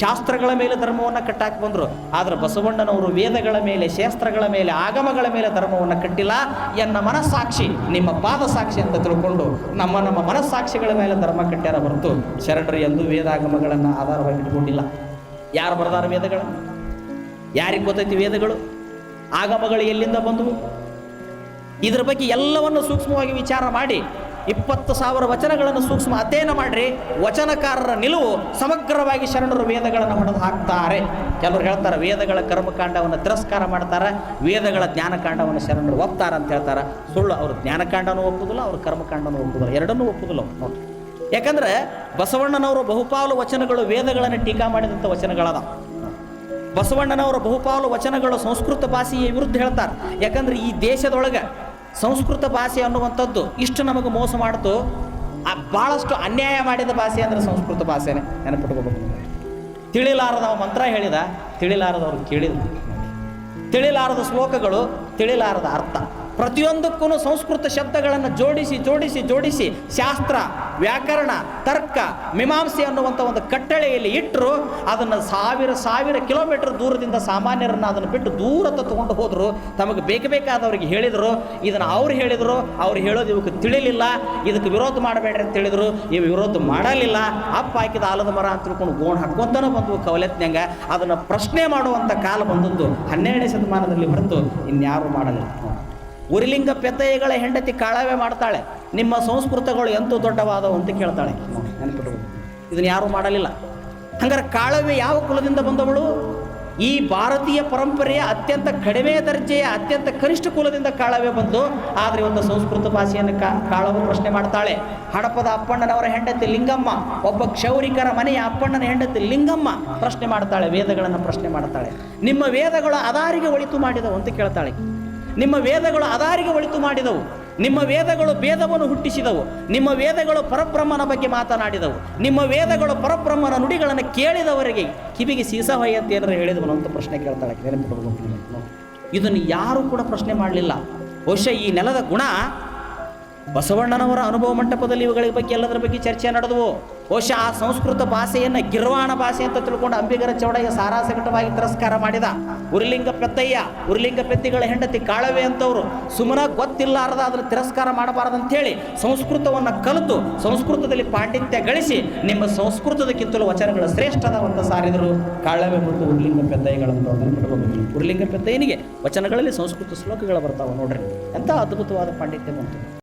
ಶಾಸ್ತ್ರಗಳ ಮೇಲೆ ಧರ್ಮವನ್ನು ಕಟ್ಟಾಕಿ ಬಂದರು. ಆದರೆ ಬಸವಣ್ಣನವರು ವೇದಗಳ ಮೇಲೆ, ಶಾಸ್ತ್ರಗಳ ಮೇಲೆ, ಆಗಮಗಳ ಮೇಲೆ ಧರ್ಮವನ್ನು ಕಟ್ಟಿಲ್ಲ. ಎನ್ನ ಮನಸ್ಸಾಕ್ಷಿ, ನಿಮ್ಮ ಪಾದ ಸಾಕ್ಷಿ ಅಂತ ತಿಳ್ಕೊಂಡು ನಮ್ಮ ನಮ್ಮ ಮನಸ್ಸಾಕ್ಷಿಗಳ ಮೇಲೆ ಧರ್ಮ ಕಟ್ಟ್ಯಾರ ಹೊರತು ಶರಣರು ಎಂದು ವೇದಾಗಮಗಳನ್ನು ಆಧಾರವಾಗಿ ಇಟ್ಕೊಂಡಿಲ್ಲ. ಯಾರು ಬರೆದಾರ ವೇದಗಳು ಯಾರಿಗೆ ಗೊತ್ತೈತಿ ವೇದಗಳು? ಆಗಮಗಳು ಎಲ್ಲಿಂದ ಬಂದವು? ಇದ್ರ ಬಗ್ಗೆ ಎಲ್ಲವನ್ನು ಸೂಕ್ಷ್ಮವಾಗಿ ವಿಚಾರ ಮಾಡಿ ಇಪ್ಪತ್ತು ಸಾವಿರ ವಚನಗಳನ್ನು ಸೂಕ್ಷ್ಮ ಅಧ್ಯಯನ ಮಾಡಿರಿ. ವಚನಕಾರರ ನಿಲುವು ಸಮಗ್ರವಾಗಿ ಶರಣರು ವೇದಗಳನ್ನು ಹೊಡೆದು ಹಾಕ್ತಾರೆ. ಕೆಲವರು ಹೇಳ್ತಾರೆ, ವೇದಗಳ ಕರ್ಮಕಾಂಡವನ್ನು ತಿರಸ್ಕಾರ ಮಾಡ್ತಾರೆ, ವೇದಗಳ ಜ್ಞಾನಕಾಂಡವನ್ನು ಶರಣರು ಒಪ್ತಾರೆ ಅಂತ ಹೇಳ್ತಾರೆ. ಸುಳ್ಳು, ಅವರು ಜ್ಞಾನಕಾಂಡನೂ ಒಪ್ಪುದಿಲ್ಲ, ಅವರು ಕರ್ಮಕಾಂಡನೂ ಒಪ್ಪುದಿಲ್ಲ, ಎರಡನ್ನೂ ಒಪ್ಪುದಿಲ್ಲ ನೋಡಿ ಯಾಕಂದ್ರೆ ಬಸವಣ್ಣನವರು ಬಹುಪಾಲು ವಚನಗಳು ವೇದಗಳನ್ನು ಟೀಕಾ ಮಾಡಿದಂಥ ವಚನಗಳದ. ಬಸವಣ್ಣನವರ ಬಹುಪಾಲು ವಚನಗಳು ಸಂಸ್ಕೃತ ಭಾಷೆಯ ವಿರುದ್ಧ ಹೇಳ್ತಾರೆ. ಯಾಕಂದ್ರೆ ಈ ದೇಶದೊಳಗೆ ಸಂಸ್ಕೃತ ಭಾಷೆ ಅನ್ನುವಂಥದ್ದು ಇಷ್ಟು ನಮಗೆ ಮೋಸ ಮಾಡ್ತು. ಆ ಭಾಳಷ್ಟು ಅನ್ಯಾಯ ಮಾಡಿದ ಭಾಷೆ ಅಂದರೆ ಸಂಸ್ಕೃತ ಭಾಷೆನೇ. ನೆನಪಿಟ್ಕೋಬೇಕು ತಿಳಿಲಾರದವ ಮಂತ್ರ ಹೇಳಿದ, ತಿಳಿಲಾರದವ್ರು ಕೇಳಿದ ತಿಳಿಲಾರದ ಶ್ಲೋಕಗಳು, ತಿಳಿಲಾರದ ಅರ್ಥ. ಪ್ರತಿಯೊಂದಕ್ಕೂ ಸಂಸ್ಕೃತ ಶಬ್ದಗಳನ್ನು ಜೋಡಿಸಿ ಜೋಡಿಸಿ ಜೋಡಿಸಿ ಶಾಸ್ತ್ರ, ವ್ಯಾಕರಣ, ತರ್ಕ, ಮೀಮಾಂಸೆ ಅನ್ನುವಂಥ ಒಂದು ಕಟ್ಟಳೆಯಲ್ಲಿ ಇಟ್ಟರು ಅದನ್ನು ಸಾವಿರ ಸಾವಿರ ಕಿಲೋಮೀಟರ್ ದೂರದಿಂದ ಸಾಮಾನ್ಯರನ್ನು ಅದನ್ನು ಬಿಟ್ಟು ದೂರ ತಗೊಂಡು ಹೋದರು. ತಮಗೆ ಬೇಕು ಬೇಕಾದವ್ರಿಗೆ ಹೇಳಿದರು. ಇದನ್ನು ಅವ್ರು ಹೇಳಿದರು. ಅವ್ರು ಹೇಳೋದು ಇವಕ್ಕೆ ತಿಳಿಲಿಲ್ಲ. ಇದಕ್ಕೆ ವಿರೋಧ ಮಾಡಬೇಡ್ರಿ ಅಂತ ಹೇಳಿದರು. ಇವು ವಿರೋಧ ಮಾಡಲಿಲ್ಲ. ಅಪ್ಪ ಹಾಕಿದ ಆಲದ ಮರ ಅಂತ ತಿಳ್ಕೊಂಡು ಗೋಣ್ ಹಾಕ್ಕೊಂತಾನೆ ಬಂದವು ಕವಲೆತ್ನಂಗ ಅದನ್ನು ಪ್ರಶ್ನೆ ಮಾಡುವಂಥ ಕಾಲ ಬಂದದ್ದು ಹನ್ನೆರಡನೇ ಶತಮಾನದಲ್ಲಿ ಹೊರತು ಇನ್ಯಾರು ಮಾಡಲಿಲ್ಲ. ಉರಿಲಿಂಗ ಪೆದ್ದಯ್ಯಗಳ ಹೆಂಡತಿ ಕಾಳವೆ ಮಾಡ್ತಾಳೆ. ನಿಮ್ಮ ಸಂಸ್ಕೃತಗಳು ಎಂತೂ ದೊಡ್ಡವಾದವು ಅಂತ ಕೇಳ್ತಾಳೆ. ಇದನ್ನು ಯಾರೂ ಮಾಡಲಿಲ್ಲ. ಹಂಗಾರೆ ಕಾಳವೆ ಯಾವ ಕುಲದಿಂದ ಬಂದವಳು? ಈ ಭಾರತೀಯ ಪರಂಪರೆಯ ಅತ್ಯಂತ ಕಡಿಮೆ ದರ್ಜೆಯ ಅತ್ಯಂತ ಕನಿಷ್ಠ ಕುಲದಿಂದ ಕಾಳವೆ ಬಂದು, ಆದರೆ ಒಂದು ಸಂಸ್ಕೃತ ಭಾಷೆಯನ್ನು ಕಾಳವು ಪ್ರಶ್ನೆ ಮಾಡ್ತಾಳೆ. ಹಡಪದ ಅಪ್ಪಣ್ಣನವರ ಹೆಂಡತಿ ಲಿಂಗಮ್ಮ, ಒಬ್ಬ ಕ್ಷೌರಿಕರ ಮನೆಯ ಅಪ್ಪಣ್ಣನ ಹೆಂಡತಿ ಲಿಂಗಮ್ಮ ಪ್ರಶ್ನೆ ಮಾಡ್ತಾಳೆ, ವೇದಗಳನ್ನು ಪ್ರಶ್ನೆ ಮಾಡ್ತಾಳೆ. ನಿಮ್ಮ ವೇದಗಳು ಅದಾರಿಗೆ ಒಳಿತು ಮಾಡಿದವು ಅಂತ ಕೇಳ್ತಾಳೆ. ನಿಮ್ಮ ವೇದಗಳು ಅದಾರಿಗೆ ಒಳಿತು ಮಾಡಿದವು. ನಿಮ್ಮ ವೇದಗಳು ಭೇದವನ್ನು ಹುಟ್ಟಿಸಿದವು. ನಿಮ್ಮ ವೇದಗಳು ಪರಬ್ರಹ್ಮನ ಬಗ್ಗೆ ಮಾತನಾಡಿದವು. ನಿಮ್ಮ ವೇದಗಳು ಪರಬ್ರಹ್ಮನ ನುಡಿಗಳನ್ನು ಕೇಳಿದವರಿಗೆ ಕಿವಿಗೆ ಸೀಸ ಹೊಯ್ಯ ಅಂತ ಏನಾರು ಹೇಳಿದವನು ಅಂತ ಪ್ರಶ್ನೆ ಕೇಳ್ತಾಳೆ. ಇದನ್ನು ಯಾರೂ ಕೂಡ ಪ್ರಶ್ನೆ ಮಾಡಲಿಲ್ಲ. ಬಹುಶಃ ಈ ನೆಲದ ಗುಣ ಬಸವಣ್ಣನವರ ಅನುಭವ ಮಂಟಪದಲ್ಲಿ ಇವುಗಳ ಬಗ್ಗೆ ಎಲ್ಲದರ ಬಗ್ಗೆ ಚರ್ಚೆ ನಡೆದವು. ಬಹುಶಃ ಆ ಸಂಸ್ಕೃತ ಭಾಷೆಯನ್ನು ಗಿರ್ವಾಣ ಭಾಷೆ ಅಂತ ತಿಳ್ಕೊಂಡು ಅಂಬಿಗರ ಚೌಡಯ್ಯ ಸಾರಾಸಗಟವಾಗಿ ತಿರಸ್ಕಾರ ಮಾಡಿದ. ಉರಿಲಿಂಗ ಪೆತ್ತಯ್ಯ ಉರಿಲಿಂಗ ಪೆತ್ತಿಗಳ ಹೆಂಡತಿ ಕಾಳವೆ ಅಂತವರು. ಸುಮ್ಮನ ಗೊತ್ತಿಲ್ಲಾರದ ಅದನ್ನು ತಿರಸ್ಕಾರ ಮಾಡಬಾರದಂಥೇಳಿ ಸಂಸ್ಕೃತವನ್ನು ಕಲಿತು ಸಂಸ್ಕೃತದಲ್ಲಿ ಪಾಂಡಿತ್ಯ ಗಳಿಸಿ ನಿಮ್ಮ ಸಂಸ್ಕೃತದಕ್ಕಿಂತಲೂ ವಚನಗಳು ಶ್ರೇಷ್ಠದವಂತ ಸಾರಿದರು. ಕಾಳವೆ ಮತ್ತು ಉರ್ಲಿಂಗ ಪೆದ್ದಯ್ಯಗಳಂತ ನೆನಪಿಟ್ಕೋಬೇಕು ಉರ್ಲಿಂಗ ಪೆದ್ದಯ್ಯನಿಗೆ ವಚನಗಳಲ್ಲಿ ಸಂಸ್ಕೃತ ಶ್ಲೋಕಗಳು ಬರ್ತಾವೆ ನೋಡ್ರಿ. ಎಂಥ ಅದ್ಭುತವಾದ ಪಾಂಡಿತ್ಯ ಬಂತು.